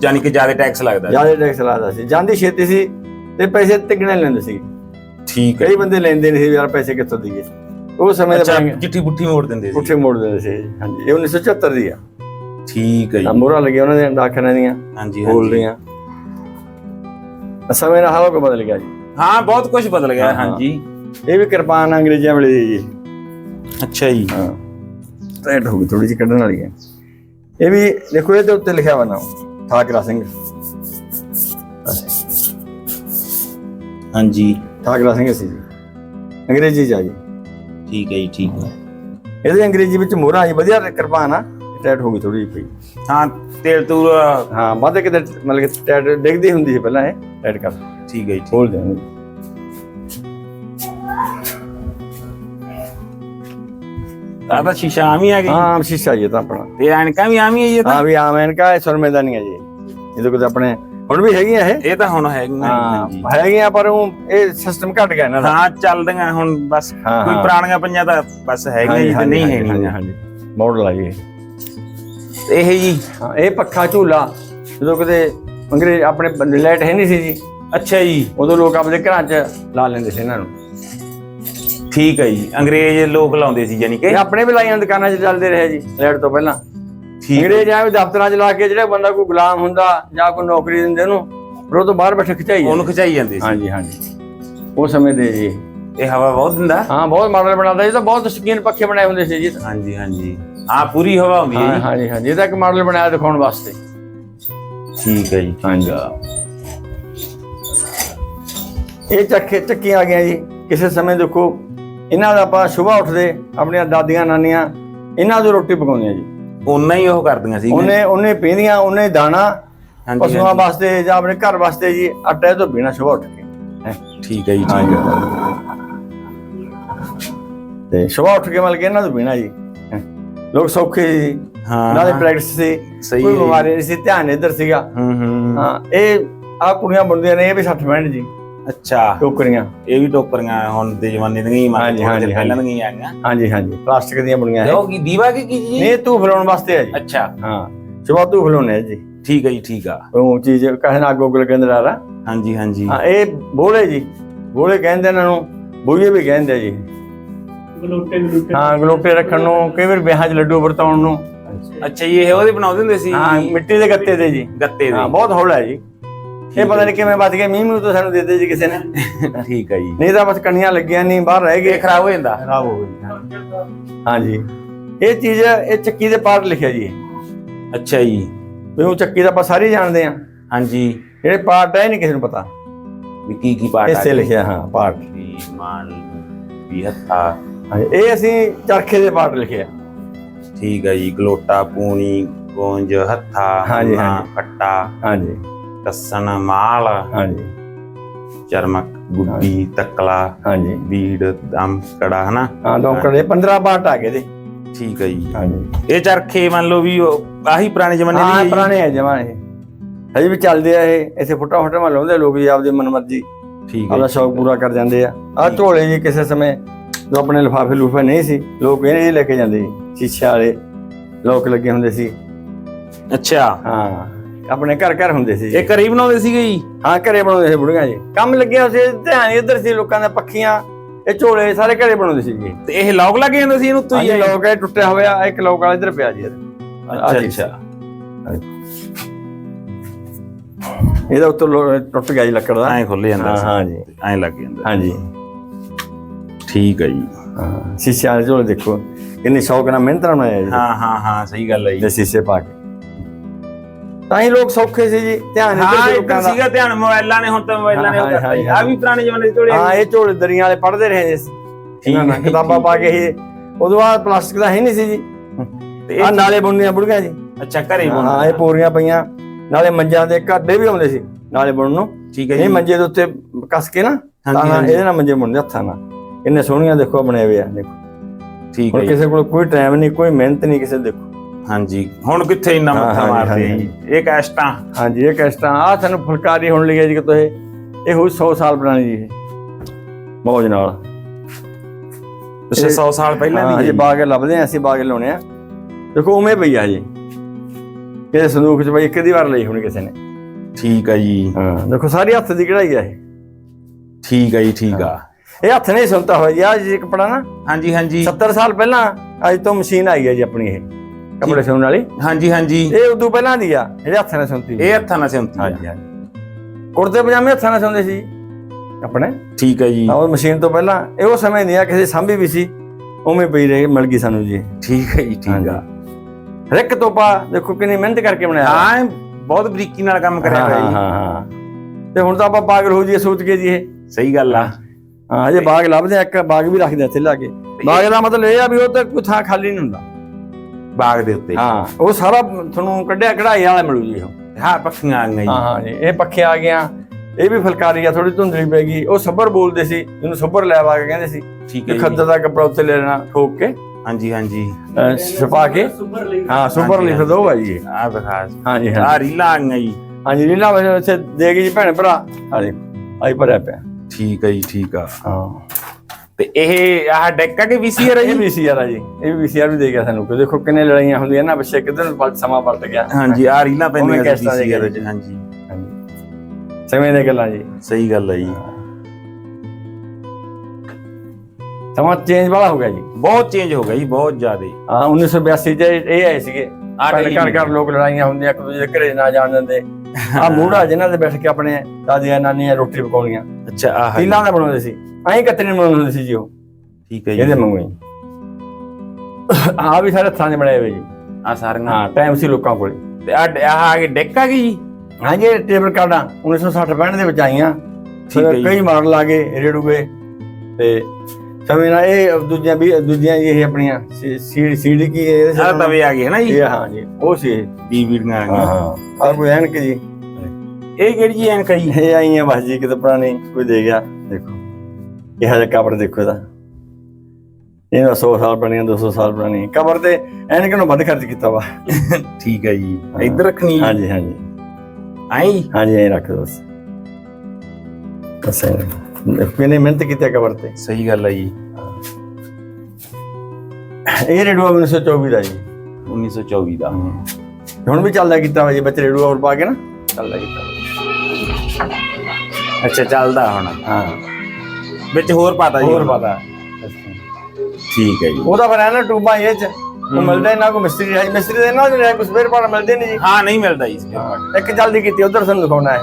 ਯਾਨੀ ਕਿ ਜ਼ਿਆਦਾ ਟੈਕਸ ਲੱਗਦਾ ਜ਼ਿਆਦਾ ਟੈਕਸ ਲਾਦਾ ਸੀ। ਜਾਂਦੀ ਛੇਤੀ ਸੀ। ਤੇ ਪੈਸੇ ਤਿਗਣੇ ਲੈਂਦੇ ਸੀ। ਠੀਕ ਹੈ। ਕਈ ਬੰਦੇ ਲੈਂਦੇ ਨਹੀਂ ਸੀ ਵੀ ਯਾਰ ਪੈਸੇ ਕਿੱਥੋਂ ਦਈਏ। ਉਹ ਸਮੇਂ ਦੇ ਅੱਛਾ ਬੈਂਕ ਚਿੱਠੀ ਪੁੱਠੀ ਮੋੜ ਦਿੰਦੇ ਸੀ। ਪੁੱਠੇ ਮੋੜ ਦਿੰਦੇ ਸੀ ਹਾਂਜੀ। ਇਹ 1974 ਦੀ ਆ। ਠੀਕ ਹੈ ਜੀ। ਮੋਹਰਾਂ ਲੱਗੀਆਂ ਉਹਨਾਂ ਦੇ ਡਾਕਖਾਨਿਆਂ ਦੀਆਂ ਹਾਂਜੀ ਬੋਲ ਹਾਂਜੀ। ਰਹੀਆਂ। ਸਮੇਂ ਨਾਲ ਹਾਲੋ ਕੋ ਬਦਲ ਗਿਆ ਜੀ। ਹਾਂ ਬਹੁਤ ਕੁਝ ਬਦਲ ਗਿਆ। ਹਾਂਜੀ। ਇਹ ਵੀ ਕਿਰਪਾਨ ਅੰਗਰੇਜ਼ਾਂ ਵੇਲੇ ਦੀ ਜੀ। ਅੱਛਾ ਜੀ। ਹਾਂ। ਟਾਈਟ ਹੋ ਗਈ ਥੋੜੀ ਜਿਹੀ ਕੱਢਣ ਵਾਲੀ ਹੈ। ਇਹ ਵੀ ਦੇਖੋ ਇਹਦੇ ਉੱਤੇ ਲਿਖਿਆ ਹੋਇਆ ਨਾਮ ਠਾਕਰਾ ਸਿੰਘ। ਹਾਂਜੀ। ਠਾਕਰਾ ਸਿੰਘ ਸੀ ਜੀ। ਅੰਗਰੇਜ਼ੀ ਚ ਆ ਜੀ। ਠੀਕ ਹੈ ਜੀ ਠੀਕ ਹੈ। ਇਹਦੇ ਅੰਗਰੇਜ਼ੀ ਵਿੱਚ ਮੋਹਰਾਂ ਜੀ ਵਧੀਆ ਕਿਰਪਾਨ ਆ। ਟਾਈਟ ਹੋ ਗਈ ਥੋੜੀ ਜਿਹੀ ਪਈ। ਹਾਂ ਤੇਲ ਤੂਰ ਹਾਂ ਵਾਧੇ ਕਿਤੇ ਮਤਲਬ ਕਿ ਟਾਈਟ ਡਿੱਗਦੀ ਹੁੰਦੀ ਸੀ ਪਹਿਲਾਂ ਇਹ ਟਾਈਟ ਕਰ। ਠੀਕ ਹੈ ਜੀ ਖੋਲ ਦੇ ਆ ਤਾਂ ਸ਼ੀਸ਼ਾ ਆਮ ਹੀ ਆ ਗਈ ਹਾਂ ਸ਼ੀਸ਼ਾ ਜੀ ਇਹ ਤਾਂ ਆਪਣਾ। ਤੇ ਐਨਕਾਂ ਵੀ ਆਮ ਹੀ ਹੈ ਜੀ ਇਹ ਤਾਂ? ਹਾਂ ਵੀ ਆਮ ਐਨਕਾ ਇਹ ਸੁਰਮੇ ਦਾ ਨਹੀਂ ਹੈ ਜੀ। ਇਹਦੇ ਕੋਲ ਤਾਂ ਆਪਣੇ ਹੁਣ ਵੀ ਹੈਗੀਆਂ ਇਹ? ਇਹ ਤਾਂ ਹੁਣ ਹੈਗੀਆਂ ਹਾਂ ਹੈਗੀਆਂ ਪਰ ਉਹ ਇਹ ਸਿਸਟਮ ਘਟ ਗਿਆ ਇਹਨਾਂ ਦਾ। ਹਾਂ ਚੱਲਦੀਆਂ ਹੁਣ ਬਸ। ਹਾਂ, ਕੋਈ ਹਾਂ। ਪੁਰਾਣੀਆਂ ਪਈਆਂ ਤਾਂ ਬਸ ਹੈਗੀਆਂ ਜੀ ਤੇ ਨਹੀਂ ਹੈਗੀਆਂ। ਹਾਂਜੀ ਮਾਡਲ ਆ ਜੀ ਇਹ। ਜੀ। ਹਾਂ ਇਹ ਪੱਖਾ ਝੂਲਾ। ਜਦੋਂ ਕਿਤੇ ਅੰਗਰੇਜ਼ ਆਪਣੇ ਲਾਈਟ ਹੈ ਨਹੀਂ ਸੀ ਜੀ। ਅੱਛਾ ਜੀ। ਉਦੋਂ ਲੋਕ ਆਪਣੇ ਘਰਾਂ 'ਚ ਲਾ ਲੈਂਦੇ ਸੀ ਇਹਨਾਂ ਨੂੰ। ਠੀਕ ਹੈ ਜੀ। ਅੰਗਰੇਜ਼ ਲੋਕ ਲਾਉਂਦੇ ਸੀ ਯਾਨੀ ਕਿ? ਇਹ ਆਪਣੇ ਵੀ ਲਾਈਆਂ ਦੁਕਾਨਾਂ 'ਚ ਚੱਲਦੇ ਰਹੇ ਜੀ ਲਾਈਟ ਤੋਂ ਪਹਿਲਾਂ। ਠੀਕ ਅੰਗਰੇਜ਼ ਐਵੇਂ ਦਫ਼ਤਰਾਂ 'ਚ ਲਾ ਕੇ ਜਿਹੜਾ ਬੰਦਾ ਕੋਈ ਗੁਲਾਮ ਹੁੰਦਾ ਜਾਂ ਕੋਈ ਨੌਕਰੀ ਦਿੰਦੇ ਉਹਨੂੰ ਫਿਰ ਉਹ ਤੋਂ ਬਾਹਰ ਬੈਠੇ ਖਿਚਾਈ ਉਹਨੂੰ ਖਿਚਾਈ ਜਾਂਦੇ ਸੀ। ਹਾਂਜੀ ਹਾਂਜੀ। ਉਹ ਸਮੇਂ ਦੇ ਜੀ। ਇਹ ਹਵਾ ਬਹੁਤ ਦਿੰਦਾ? ਹਾਂ ਬਹੁਤ ਮਾਡਲ ਬਣਾਉਂਦਾ ਜੀ ਤਾਂ ਬਹੁਤ ਸ਼ਕੀਨ ਪੱਖੇ ਬਣਾਏ ਹੁੰਦੇ ਸੀ ਜੀ। ਹਾਂਜੀ ਹਾਂਜੀ। ਹਾਂ ਪੂਰੀ ਹਵਾ ਹੁੰਦੀ ਹੈ ਜੀ। ਹਾਂਜੀ ਹਾਂਜੀ। ਇਹਦਾ ਇੱਕ ਮਾਡਲ ਬਣਾਇਆ ਦਿਖਾਉਣ ਵਾਸਤੇ। ਠੀਕ ਹੈ ਜੀ। ਹਾਂਜੀ। ਇਹ ਚੱਕੇ ਚੱਕੀਆਂ ਆ ਗਈਆਂ ਜੀ। ਕਿਸੇ ਸਮੇਂ ਦੇਖੋ ਇਹਨਾਂ ਦਾ ਆਪਾਂ ਸਵੇਰ ਉੱਠਦੇ ਆਪਣੀਆਂ ਦਾਦੀਆਂ ਨਾਨੀਆਂ ਇਹਨਾਂ ਤੋਂ ਰੋਟੀ ਪਕਾਉਂਦੀਆਂ ਜੀ। ਉਨਾ ਹੀ ਉਹ ਕਰਦੀਆਂ ਸੀ ਉਹਨੇ ਉਹਨੇ ਪੀਂਦੀਆਂ ਉਹਨੇ ਦਾਣਾ ਹਾਂਜੀ ਪਸ਼ੂਆਂ ਹਾਂਜੀ। ਵਾਸਤੇ ਜਾਂ ਆਪਣੇ ਘਰ ਵਾਸਤੇ ਜੀ ਆਟਾ ਤੋਂ ਪੀਣਾ ਸਵੇਰ ਉੱਠ ਕੇ ਹੈਂ। ਠੀਕ ਹੈ ਜੀ ਠੀਕ ਹੈ। ਤੇ ਸਵੇਰ ਉੱਠ ਕੇ ਮਿਲ ਕੇ ਇਹਨਾਂ ਤੋਂ ਪੀਣਾ ਜੀ ਹੈਂ। ਲੋਕ ਸੌਖੇ ਜੀ ਹਾਂ। ਨਾਲੇ ਪ੍ਰੈਕਟਿਸ ਸੀ। ਸਹੀ ਕੋਈ ਹੈ ਜੀ। ਬਿਮਾਰੀ ਨਹੀਂ ਸੀ ਧਿਆਨ ਇੱਧਰ ਸੀਗਾ। ਹੂੰ ਹੂੰ। ਹਾਂ ਇਹ ਆ ਕੁੜੀਆਂ ਬੁਣਦੀਆਂ ਨੇ ਇਹ ਵੀ 60 ਬੈਂਡ ਜੀ। ਅੱਛਾ। ਟੋਕਰੀਆਂ। ਇਹ ਵੀ ਟੋਕਰੀਆਂ ਹੁਣ ਦੇ ਜ਼ਮਾਨੇ ਦੀਆਂ ਹੀ ਮੰਨ ਹਾਂਜੀ, ਹਾਂਜੀ, ਪਹਿਲਾਂ ਦੀਆਂ ਹੀ ਆ ਗਈਆਂ ਹਾਂਜੀ ਹਾਂਜੀ। ਪਲਾਸਟਿਕ ਦੀਆਂ ਬਣੀਆਂ ਇਹ ਉਹ ਕੀ ਦੀਵਾ ਕੀ ਕੀ ਜੀ ਨਹੀਂ ਤੂੰ ਫਲਾਉਣ ਵਾਸਤੇ ਹੈ ਜੀ। ਅੱਛਾ। ਹਾਂ। ਸੁਬਾ ਤੂੰ ਫਲਾਉਣੇ ਹੈ ਜੀ। ਠੀਕ ਹੈ ਜੀ ਠੀਕ ਆ। ਉਹ ਚੀਜ਼ ਕਹੇ ਨਾ ਗੋਗਲ ਕਹਿੰਦੇ ਆ। ਰਾ ਹਾਂਜੀ ਹਾਂਜੀ। ਹਾਂ ਇਹ ਬੋਲੇ ਜੀ। ਬੋਲੇ ਕਹਿੰਦੇ ਇਹਨਾਂ ਨੂੰ ਬੋਈਏ ਵੀ ਕਹਿੰਦੇ ਆ ਜੀ। ਗਲੂਟੇ ਗਲੂਟੇ। ਹਾਂ ਗਲੋਟੇ ਰੱਖਣ ਨੂੰ ਕਈ ਵਾਰ ਵਿਆਹਾਂ 'ਚ ਲੱਡੂ ਵਰਤਾਉਣ ਨੂੰ। ਅੱਛਾ ਜੀ ਇਹ ਉਹਦੇ ਬਣਾਉਂਦੇ ਹੁੰਦੇ ਸੀ? ਹਾਂ ਮਿੱਟੀ ਦੇ ਗੱਤੇ ਦੇ ਜੀ। ਗੱਤੇ ਹਾਂ ਦੇ ਬਹੁਤ ਹੌਲਾ ਹੈ ਜੀ। ਇਹ ਪਤਾ ਨਹੀਂ ਕਿਵੇਂ ਬਚ ਗਿਆ ਮੀਂਹ ਮੂੰਹ ਤੋਂ ਸਾਨੂੰ ਦੇ ਦਿੱਤੇ ਜੀ ਕਿਸੇ ਨੇ। ਠੀਕ ਹੈ ਜੀ। ਨਹੀਂ ਤਾਂ ਬਸ ਕਣੀਆਂ ਲੱਗੀਆਂ ਨਹੀਂ ਬਾਹਰ ਰਹਿ ਗਏ। ਖਰਾਬ ਹੋ ਜਾਂਦਾ। ਖਰਾਬ ਹੋ ਗਈ ਹਾਂਜੀ। ਇਹ ਚੀਜ਼ ਇਹ ਚੱਕੀ ਦੇ ਪਾਰਟ ਲਿਖਿਆ ਜੀ। ਅੱਛਾ ਜੀ। ਵੀ ਉਹ ਚੱਕੀ ਦਾ ਆਪਾਂ ਸਾਰੇ ਜਾਣਦੇ ਆ ਹਾਂਜੀ। ਜਿਹੜੇ ਪਾਰਟ ਹੈ ਨਹੀਂ ਕਿਸੇ ਨੂੰ ਪਤਾ। ਵੀ ਕੀ ਕੀ ਪਾਰਟ ਇਸੇ ਲਿਖਿਆ ਹਾਂ ਪਾਰਟ। ਵੀ ਮਾਨ ਵੀ ਹੱਥਾ। ਇਹ ਅਸੀਂ ਚਰਖੇ ਦੇ ਪਾਰਟ ਲਿਖਿਆ ਠੀਕ ਹੈ ਜੀ ਗਲੋਟਾ ਪੂਣੀ ਗੋਂਜ ਹੱਥਾ ਹਾਂਜੀ, ਹਾਂਜੀ। ਫੱਟਾ ਹਾਂਜੀ। ਕੱਸਣ ਮਾਲ ਹਾਂਜੀ। ਚਰਮਕ ਗੁੱਡੀ ਤਕਲਾ ਹਾਂਜੀ। ਬੀੜ ਦਮ ਕੜਾ ਹਨਾ? ਹਾਂ ਦੇ 15 ਪਾਰਟ ਆ ਗਏ ਦੇ। ਠੀਕ ਹੈ ਜੀ। ਹਾਂਜੀ। ਇਹ ਚਰਖੇ ਮੰਨ ਲਓ ਵੀ ਆਹੀ ਪੁਰਾਣੇ ਜ਼ਮਾਨੇ ਦੇ ਹੀ ਪੁਰਾਣੇ ਹੈ ਜਮਾਂ ਇਹ ਹਜੇ ਵੀ ਚੱਲਦੇ ਆ ਇਹ। ਇੱਥੇ ਫੁੱਟਾ ਫੁੱਟਾ ਮਾ ਲਾਉਂਦੇ ਲੋਕ ਜੀ ਆਪਦੀ ਮਨਮਰਜ਼ੀ ਠੀਕ ਹੈ ਆਪਦਾ ਸ਼ੌਕ ਪੂਰਾ ਕਰ ਜਾਂਦੇ ਆ। ਆ ਝੋਲੇ ਜੀ ਕਿਸੇ ਸਮੇਂ ਜੋ ਆਪਣੇ ਲਿਫਾਫੇ ਲੂਫੇ ਨਹੀਂ ਸੀ ਲੋਕ ਇਹ ਹੀ ਲੈ ਕੇ ਜਾਂਦੇ ਸੀ। ਸ਼ੀਸ਼ੇ ਵਾਲੇ ਲੋਕ ਲੱਗੇ ਹੁੰਦੇ ਸੀ। ਅੱਛਾ। ਹਾਂ। ਆਪਣੇ ਘਰ ਘਰ ਹੁੰਦੇ ਸੀ ਇਹ ਘਰੇ ਹੀ ਬਣਾਉਂਦੇ ਸੀਗੇ ਜੀ? ਹਾਂ ਘਰੇ ਬਣਾਉਂਦੇ ਸੀ ਬੁੜੀਆਂ ਜੀ। ਕੰਮ ਲੱਗਿਆ ਸੀ ਧਿਆਨ ਇੱਧਰ ਸੀ ਲੋਕਾਂ ਦਾ ਪੱਖੀਆਂ ਇਹ ਝੋਲੇ ਸਾਰੇ ਘਰੇ ਬਣਾਉਂਦੇ ਸੀ ਜੀ। ਤੇ ਇਹ ਲੌਕ ਲੱਗੇ ਜਾਂਦੇ ਸੀ ਇਹਨੂੰ ਤੁਸੀਂ ਲੋਕ ਇਹ ਟੁੱਟਿਆ ਹੋਇਆ ਇੱਕ ਲੋਕ ਵਾਲਾ ਇੱਧਰ ਪਿਆ ਜੀ ਅੱਛਾ। ਅੱਛਾ। ਇਹਦਾ ਉੱਤੋਂ ਟੁੱਟ ਗਿਆ ਜੀ ਲੱਕੜ ਦਾ। ਐਂ ਖੁੱਲ ਜਾਂਦਾ ਹਾਂ ਹਾਂ ਜੀ। ਐਂ ਲੱਗ ਜਾਂਦਾ ਹਾਂਜੀ। ਠੀਕ ਹੈ ਜੀ। ਹਾਂ। ਸ਼ੀਸ਼ੇ ਵਾਲੇ ਝੋਲੇ ਦੇਖੋ ਕਿੰਨੀ ਸ਼ੌਕ ਨਾਲ ਮਿਹਨਤ ਨਾਲ ਬਣਾਇਆ ਜੀ। ਹਾਂ ਹਾਂ ਹਾਂ ਸਹੀ ਗੱਲ ਹੈ ਜੀ। ਜੇ ਸ਼ੀਸ਼ੇ ਪਾ ਕੇ। ਤਾਂ ਹੀ ਲੋਕ ਸੌਖੇ ਸੀ ਜੀ ਧਿਆਨ ਹਾਂ ਇੱਧਰ ਸੀਗਾ ਧਿਆਨ ਮੋਬਾਈਲਾਂ ਨੇ ਹੁਣ ਤਾਂ ਮੋਬਾਈਲਾਂ ਨੇ ਉਹ ਹਾਂ, ਹਾਂ, ਕਰਤਾ ਹਾਂ, ਆ ਵੀ ਪੁਰਾਣੇ ਜ਼ਮਾਨੇ ਦੇ ਝੋਲੇ ਹਾਂ ਇਹ ਝੋਲੇ ਦਰੀਆਂ ਵਾਲੇ ਪੜ੍ਹਦੇ ਰਹੇ ਜੀ ਇਹਨਾਂ ਨਾਲ ਕਿਤਾਬਾਂ ਪਾ ਕੇ ਹੀ ਉਦੋਂ ਬਾਅਦ ਪਲਾਸਟਿਕ ਦਾ ਹੈ ਨਹੀਂ ਸੀ ਜੀ। ਤੇ ਆ ਨਾਲੇ ਬੁਣਨੀਆਂ ਬੁੜੀਆਂ ਜੀ। ਅੱਛਾ ਘਰੇ ਹੀ ਹਾਂ ਇਹ ਪੂਰੀਆਂ ਪਈਆਂ। ਨਾਲੇ ਮੰਜਾਂ ਦੇ ਘਾਡੇ ਵੀ ਆਉਂਦੇ ਸੀ ਨਾਲੇ ਬੁਣਨ ਨੂੰ। ਠੀਕ ਹੈ ਇਹ ਮੰਜੇ ਦੇ ਉੱਤੇ ਕੱਸ ਕੇ ਨਾ ਤਾਂ। ਇਹਦੇ ਨਾਲ ਮੰਜੇ ਬੁਣਦੇ ਹੱਥਾਂ ਨਾਲ। ਇੰਨੇ ਸੋਹਣੀਆਂ ਦੇਖੋ ਬਣੇ ਹੋਏ ਆ ਦੇਖੋ। ਠੀਕ ਹੈ ਕਿਸੇ ਕੋਲ ਕੋਈ ਟਾਈਮ ਨਹੀਂ ਕੋਈ ਮਿਹਨਤ ਨਹੀਂ ਕਿਸੇ ਦੇਖੋ। ਹਾਂਜੀ। ਹੁਣ ਕਿੱਥੇ ਇੰਨਾ ਮੱਥਾ ਮਾਰਦੇ ਆ। ਜੀ ਇਹ ਕੈਸਟਾਂ? ਹਾਂਜੀ ਇਹ ਕਿਸ਼ਤਾਂ ਆ ਸਾਨੂੰ ਫੁਲਕਾਰੀ ਹੋਣ ਲਈ ਹੈ ਜੀ ਕਿ ਤੁਸੀਂ ਇਹ ਹੋਈ 100 ਸਾਲ ਪੁਰਾਣੀ ਜੀ ਇਹ। ਮੌਜ ਨਾਲ। ਪਿਛਲੇ 100 ਸਾਲ ਪਹਿਲਾਂ ਹਾਂ ਦੀ ਜੀ ਹੈ ਜੀ। ਬਾਗ ਲੱਭਦੇ ਆ ਅਸੀਂ ਬਾਗ ਲਾਉਣੇ ਆ। ਦੇਖੋ ਉਵੇਂ ਪਈ ਆ ਜੀ। ਕਿਸੇ ਸੰਦੂਕ 'ਚ ਬਈ ਇੱਕ ਦੀ ਵਾਰ ਲਈ ਹੋਣੀ ਕਿਸੇ ਨੇ। ਠੀਕ ਆ ਜੀ। ਹਾਂ ਦੇਖੋ ਸਾਰੀ ਹੱਥ ਦੀ ਕਢਾਈ ਆ ਇਹ। ਠੀਕ ਆ ਜੀ ਠੀਕ ਆ। ਇਹ ਹੱਥ ਨਹੀਂ ਸੁਣਤਾ ਹੋਇਆ ਜੀ ਆ ਜੀ ਕੱਪੜਾ ਨਾ। ਹਾਂਜੀ ਹਾਂਜੀ। 70 ਸਾਲ ਪਹਿਲਾਂ ਅੱਜ ਤੋਂ ਮਸ਼ੀਨ ਆਈ ਹੈ ਜੀ ਆਪਣੀ ਇਹ। ਕੱਪੜੇ ਸਿਉਣ ਵਾਲੀ? ਹਾਂਜੀ ਹਾਂਜੀ। ਇਹ ਉਦੋਂ ਪਹਿਲਾਂ ਦੀ ਆ ਜਿਹੜੇ ਹੱਥਾਂ ਨਾਲ ਸੁਣਤੀ ਇਹ ਹੱਥਾਂ ਨਾਲ ਸਿਉਂਤੀ ਹਾਂਜੀ ਹਾਂਜੀ। ਕੁੜਤੇ ਪਜਾਮੇ ਹੱਥਾਂ ਨਾਲ ਸਿਉਂਦੇ ਸੀ। ਆਪਣੇ? ਠੀਕ ਆ ਜੀ। ਹਾਂ ਉਹ ਮਸ਼ੀਨ ਤੋਂ ਪਹਿਲਾਂ ਇਹ ਉਹ ਸਮੇਂ ਨਹੀਂ ਆ ਕਿਸੇ ਸਾਂਭੀ ਵੀ ਸੀ। ਉਵੇਂ ਪਈ ਰਹੀ ਮਿਲ ਗਈ ਸਾਨੂੰ ਜੀ। ਠੀਕ ਆ ਜੀ ਠੀਕ ਆ। ਰਿਕ ਤੋਪਾ ਦੇਖੋ ਕਿੰਨੀ ਮਿਹਨਤ ਕਰਕੇ ਬਣਾਇਆ। ਹਾਂ ਬਹੁਤ ਬਰੀਕੀ ਨਾਲ ਕੰਮ ਕਰਿਆ ਹਾਂ ਹੋਇਆ ਹਾਂ ਜੀ। ਹਾਂ ਹਾਂ। ਤੇ ਹੁਣ ਤਾਂ ਆਪਾਂ ਬਾਗ ਹੋ ਜੀਏ ਸੋਚ ਕੇ ਜੀ ਇਹ। ਸਹੀ ਗੱਲ ਆ। ਹਾਂ ਅਜੇ ਬਾਗ ਲੱਭਦੇ ਆ ਇੱਕ ਬਾਗ ਵੀ ਰੱਖਦੇ ਇੱਥੇ ਲਾ ਕੇ। ਬਾਗ ਦਾ ਮਤਲਬ ਇਹ ਆ ਵੀ ਉਹ ਤਾਂ ਕੋਈ ਥਾਂ ਖਾਲੀ ਨਹੀਂ ਹੁੰਦਾ। ਬਾਗ ਦੇ ਉੱਤੇ। ਹਾਂ। ਉਹ ਸਾਰਾ ਤੁਹਾਨੂੰ ਕੱਢਿਆ ਕਢਾਈ ਵਾਲਾ ਮਿਲੂ ਜੀ ਉਹ। ਹਾਂ ਪੱਖੀਆਂ ਆ ਗਈਆਂ ਹਾਂ ਹਾਂ ਜੀ ਇਹ ਪੱਖੇ ਆ ਗਿਆ ਇਹ ਵੀ ਫਲਕਾਰੀ ਆ ਥੋੜੀ ਧੁੰਦਲੀ ਪੈ ਗਈ। ਉਹ ਸੱਬਰ ਬੋਲਦੇ ਸੀ ਜਿਹਨੂੰ ਸੱਬਰ ਲੈ ਵਾ ਕੇ ਕਹਿੰਦੇ ਸੀ ਠੀਕ ਹੈ ਖੱਦਰ ਦਾ ਕੱਪੜਾ ਉੱਤੇ ਲੈ ਲੈਣਾ ਠੋਕ ਕੇ। ਹਾਂਜੀ ਹਾਂਜੀ। ਛਪਾ ਕੇ। ਹਾਂ ਸੁਪਰ ਲਿਖ ਦੋ ਭਾਈ ਆ ਬਖਾਸ ਹਾਂਜੀ ਹਾਂ ਆ ਰੀਲਾਂ ਆ ਗਈਆਂ ਜੀ। ਹਾਂਜੀ ਵਜੇ ਇੱਥੇ ਦੇ ਗਈ ਜੀ ਭੈਣ ਭਰਾ। ਆ ਦੇਖੋ ਆਈ ਭਰਿਆ ਪਿਆ। ਠੀਕ ਹੈ ਜੀ ਠੀਕ ਆ। ਹਾਂ। ਤੇ ਇਹ ਆਹ ਡੈਕਾ ਕੇ ਵੀਸੀਆਰ ਇਹ ਜੀ? ਵੀ ਸੀਆਰ ਆ ਜੀ। ਇਹ ਵੀ ਸੀਆਰ ਵੀ ਦੇ ਗਿਆ ਸਾਨੂੰ। ਕਿ ਦੇਖੋ ਕਿੰਨੇ ਲੜਾਈਆਂ ਹੁੰਦੀਆਂ ਨਾ ਪਿੱਛੇ ਕਿੱਧਰ ਨੂੰ ਪਲਟ ਸਮਾਂ ਪਲਟ ਗਿਆ। ਹਾਂਜੀ ਆ ਰੀਲਾਂ ਪੈਂਦੀਆਂ ਕੈਸਟਾਂ ਦੇ ਵੀਸੀਆਰ ਵਿੱਚ। ਹਾਂਜੀ। ਸਮੇਂ ਦੀਆਂ ਗੱਲਾਂ ਜੀ। ਸਹੀ ਗੱਲ ਹੈ ਜੀ। ਸਮਾਂ ਚੇਂਜ ਵਾਲਾ ਹੋ ਗਿਆ ਜੀ। ਬਹੁਤ ਚੇਂਜ ਹੋ ਗਿਆ ਜੀ ਬਹੁਤ ਜ਼ਿਆਦਾ। ਹਾਂ 1982 ਚ ਇਹ ਇਹ ਆਏ ਸੀਗੇ। ਆ ਘਰ ਘਰ ਲੋਕ ਲੜਾਈਆਂ ਹੁੰਦੀਆਂ ਇੱਕ ਦੂਜੇ ਦੇ ਘਰੇ ਨਾ ਜਾਣ ਦਿੰਦੇ। ਆ ਮੂੜਾ ਜਿਨ੍ਹਾਂ ਦੇ ਬੈਠ ਕੇ ਆਪਣੇ ਦਾਦੀਆਂ ਨਾਨੀਆਂ ਰੋਟੀ ਪਕਾਉਣੀਆਂ। ਅੱਛਾ ਆਹ। ਤੀਲਾਂ ਦਾ ਬਣਾਉਂਦੇ ਸੀ। ਐਂ ਕੱਤਰੀ ਬਣਾਉਂਦੇ ਹੁੰਦੇ ਸੀ ਜੀ ਉਹ। ਠੀਕ ਹੈ ਜੀ। ਇਹਦੇ ਮੰਗੂ ਆ ਵੀ ਸਾਰੇ ਹੱਥਾਂ ਦੇ ਬਣਾਏ ਹੋਏ ਜੀ। ਆ ਸਾਰੀਆਂ। ਹਾਂ ਟਾਈਮ ਸੀ ਲੋਕਾਂ ਕੋਲ। ਤੇ ਆ ਆਹ ਆ ਕੇ ਡੈਕਾ ਕੀ ਜੀ? ਹਾਂ ਜੀ ਟੇਬਲ ਕਾਰਡਾਂ 1960 65 ਦੇ ਵਿੱਚ ਆਈਆਂ। ਠੀਕ ਹੈ। ਕਈ ਮਾਡਲ ਆ ਗਏ ਰੇੜੂਗੇ ਤੇ ਸਮੇਂ ਨਾਲ ਇਹ ਦੂਜੀਆਂ ਵੀ ਦੂਜੀਆਂ ਇਹ ਆਪਣੀਆਂ ਸੀ ਸੀਡੀ ਕੀ ਇਹ ਆ ਤਵੇ ਆ ਗਏ ਹੈ ਨਾ ਜੀ। ਇਹ ਹਾਂ ਜੀ ਉਹ ਸੀ ਇਹ। ਵੀ ਵੀਡੀਆਂ ਆ ਗਈਆਂ। ਹਾਂ ਆ ਕੋਈ ਐਨਕ ਜੀ। ਇਹ ਕਿਹੜੀ ਜੀ ਐਨਕ ਜੀ? ਇਹ ਆਈਆਂ ਬਸ ਜੀ ਕਿਤੇ ਪੁਰਾਣੀ ਕੋਈ ਦੇ ਗਿਆ। ਦੇਖੋ ਇਹ ਹਜੇ ਕਬਰ ਦੇਖੋ ਇਹਦਾ। ਇਹਦਾ 100 ਸਾਲ ਪੁਰਾਣੀ 200 ਸਾਲ ਪੁਰਾਣੀ ਕਬਰ ਤੇ ਐਨਕ ਨੂੰ ਵੱਧ ਖਰਚ ਕੀਤਾ ਵਾ। ਠੀਕ ਹੈ ਜੀ। ਇੱਧਰ ਰੱਖਣੀ ਹਾਂਜੀ ਹਾਂਜੀ। ਆਈ ਹਾਂਜੀ ਐਂ ਰੱਖ ਦੋ ਬਸ। ਬਸ ਐਂ ਕਿੰਨੀ ਮਿਹਨਤ ਕੀਤੀ ਆ ਕਬਰ ਤੇ ਸਹੀ ਗੱਲ ਹੈ ਜੀ ਇਹ ਰੇਡੂਆ 1924 ਦਾ ਜੀ 1924 ਦਾ ਹੁਣ ਵੀ ਚੱਲਦਾ ਕੀਤਾ ਵਾ ਜੀ ਬੱਚੇ ਰੇਡੂਆ ਹੋਰ ਪਾ ਕੇ ਨਾ ਚੱਲਦਾ ਕੀਤਾ। ਅੱਛਾ ਚੱਲਦਾ ਹੁਣ ਹਾਂ ਵਿੱਚ ਹੋਰ ਪਾਤਾ ਜੀ ਹੋਰ ਪਤਾ ਠੀਕ ਹੈ ਜੀ ਉਹਦਾ ਫਿਰ ਐ ਨਾ ਟੂਬਾਂ ਇਹ ਚ ਉਹ ਮਿਲਦਾ ਨਾ ਕੋਈ ਮਿਸਤਰੀ ਹੈ ਮਿਸਤਰੀ ਦੇ ਨਾਲ ਜਿਹੜਾ ਕੁਝ ਪਾਣ ਮਿਲਦੇ ਨਹੀਂ ਜੀ ਹਾਂ ਨਹੀਂ ਮਿਲਦਾ ਜੀ। ਇੱਕ ਜਲਦੀ ਕੀਤੀ ਉਧਰ ਸਾਨੂੰ ਦਿਖਾਉਣਾ ਹੈ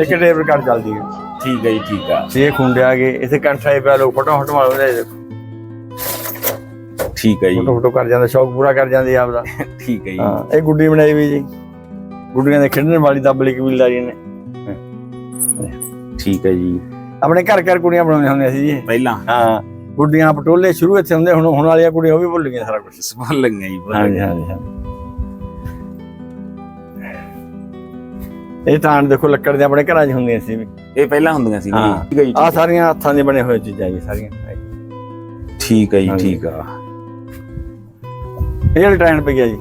ਇੱਕ ਡਰਾਈਵਰ ਕਾਰ ਚੱਲਦੀ ਹੈ ਠੀਕ ਹੈ ਜੀ ਠੀਕ ਆ। ਇਹ ਖੁੰਡੇ ਆ ਗਏ ਇਥੇ ਕੰਟਰਾਈ ਪਿਆ ਲੋਕ ਫੋਟੋ ਫੋਟੋ ਦੇਖੋ ਠੀਕ ਹੈ ਜੀ। ਫੋਟੋ ਫੋਟੋ ਕਰ ਜਾਂਦੇ ਸ਼ੌਕ ਪੂਰਾ ਕਰ ਜਾਂਦੇ ਆਪਦਾ। ਠੀਕ ਹੈ ਜੀ। ਹਾਂ ਇਹ ਗੁੱਡੀ ਬਣਾਈ ਵੀ ਜੀ। ਗੁੱਡੀਆਂ ਦੇ ਖੇਡਣ ਵਾਲੀ ਦੱਬਲੀ ਕਬੀਲਦਾਰੀ ਨੇ। ਠੀਕ ਹੈ ਜੀ। ਆਪਣੇ ਘਰ ਘਰ ਕੁੜੀਆਂ ਬਣਾਉਂਦੀਆਂ ਹੁੰਦੀਆਂ ਸੀ ਜੀ। ਪਹਿਲਾਂ? ਹਾਂ ਗੁੱਡੀਆਂ ਪਟੋਲੇ ਸ਼ੁਰੂ ਇੱਥੇ ਹੁੰਦੇ ਹੁਣ ਹੁਣ ਵਾਲੀਆਂ ਕੁੜੀਆਂ ਉਹ ਵੀ ਭੁੱਲ ਗਈਆਂ ਸਾਰਾ ਕੁਝ ਭੁੱਲ ਲਈਆਂ ਜੀ ਭੁੱਲ ਗਈਆਂ। ਇਹ ਤਾਂ ਦੇਖੋ ਲੱਕੜ ਦੇ ਆਪਣੇ ਘਰਾਂ 'ਚ ਹੁੰਦੀਆਂ ਸੀ ਵੀ। ਇਹ ਪਹਿਲਾਂ ਹੁੰਦੀਆਂ ਸੀ। ਹਾਂ। ਠੀਕ ਹੈ ਜੀ ਆ ਸਾਰੀਆਂ ਹੱਥਾਂ ਦੇ ਬਣੇ ਹੋਏ ਚੀਜ਼ਾਂ ਜੀ ਸਾਰੀਆਂ। ਠੀਕ ਹੈ ਜੀ। ਠੀਕ ਆ। ਇਹ ਲਟੈਣ ਪਈ ਗਿਆ ਜੀ।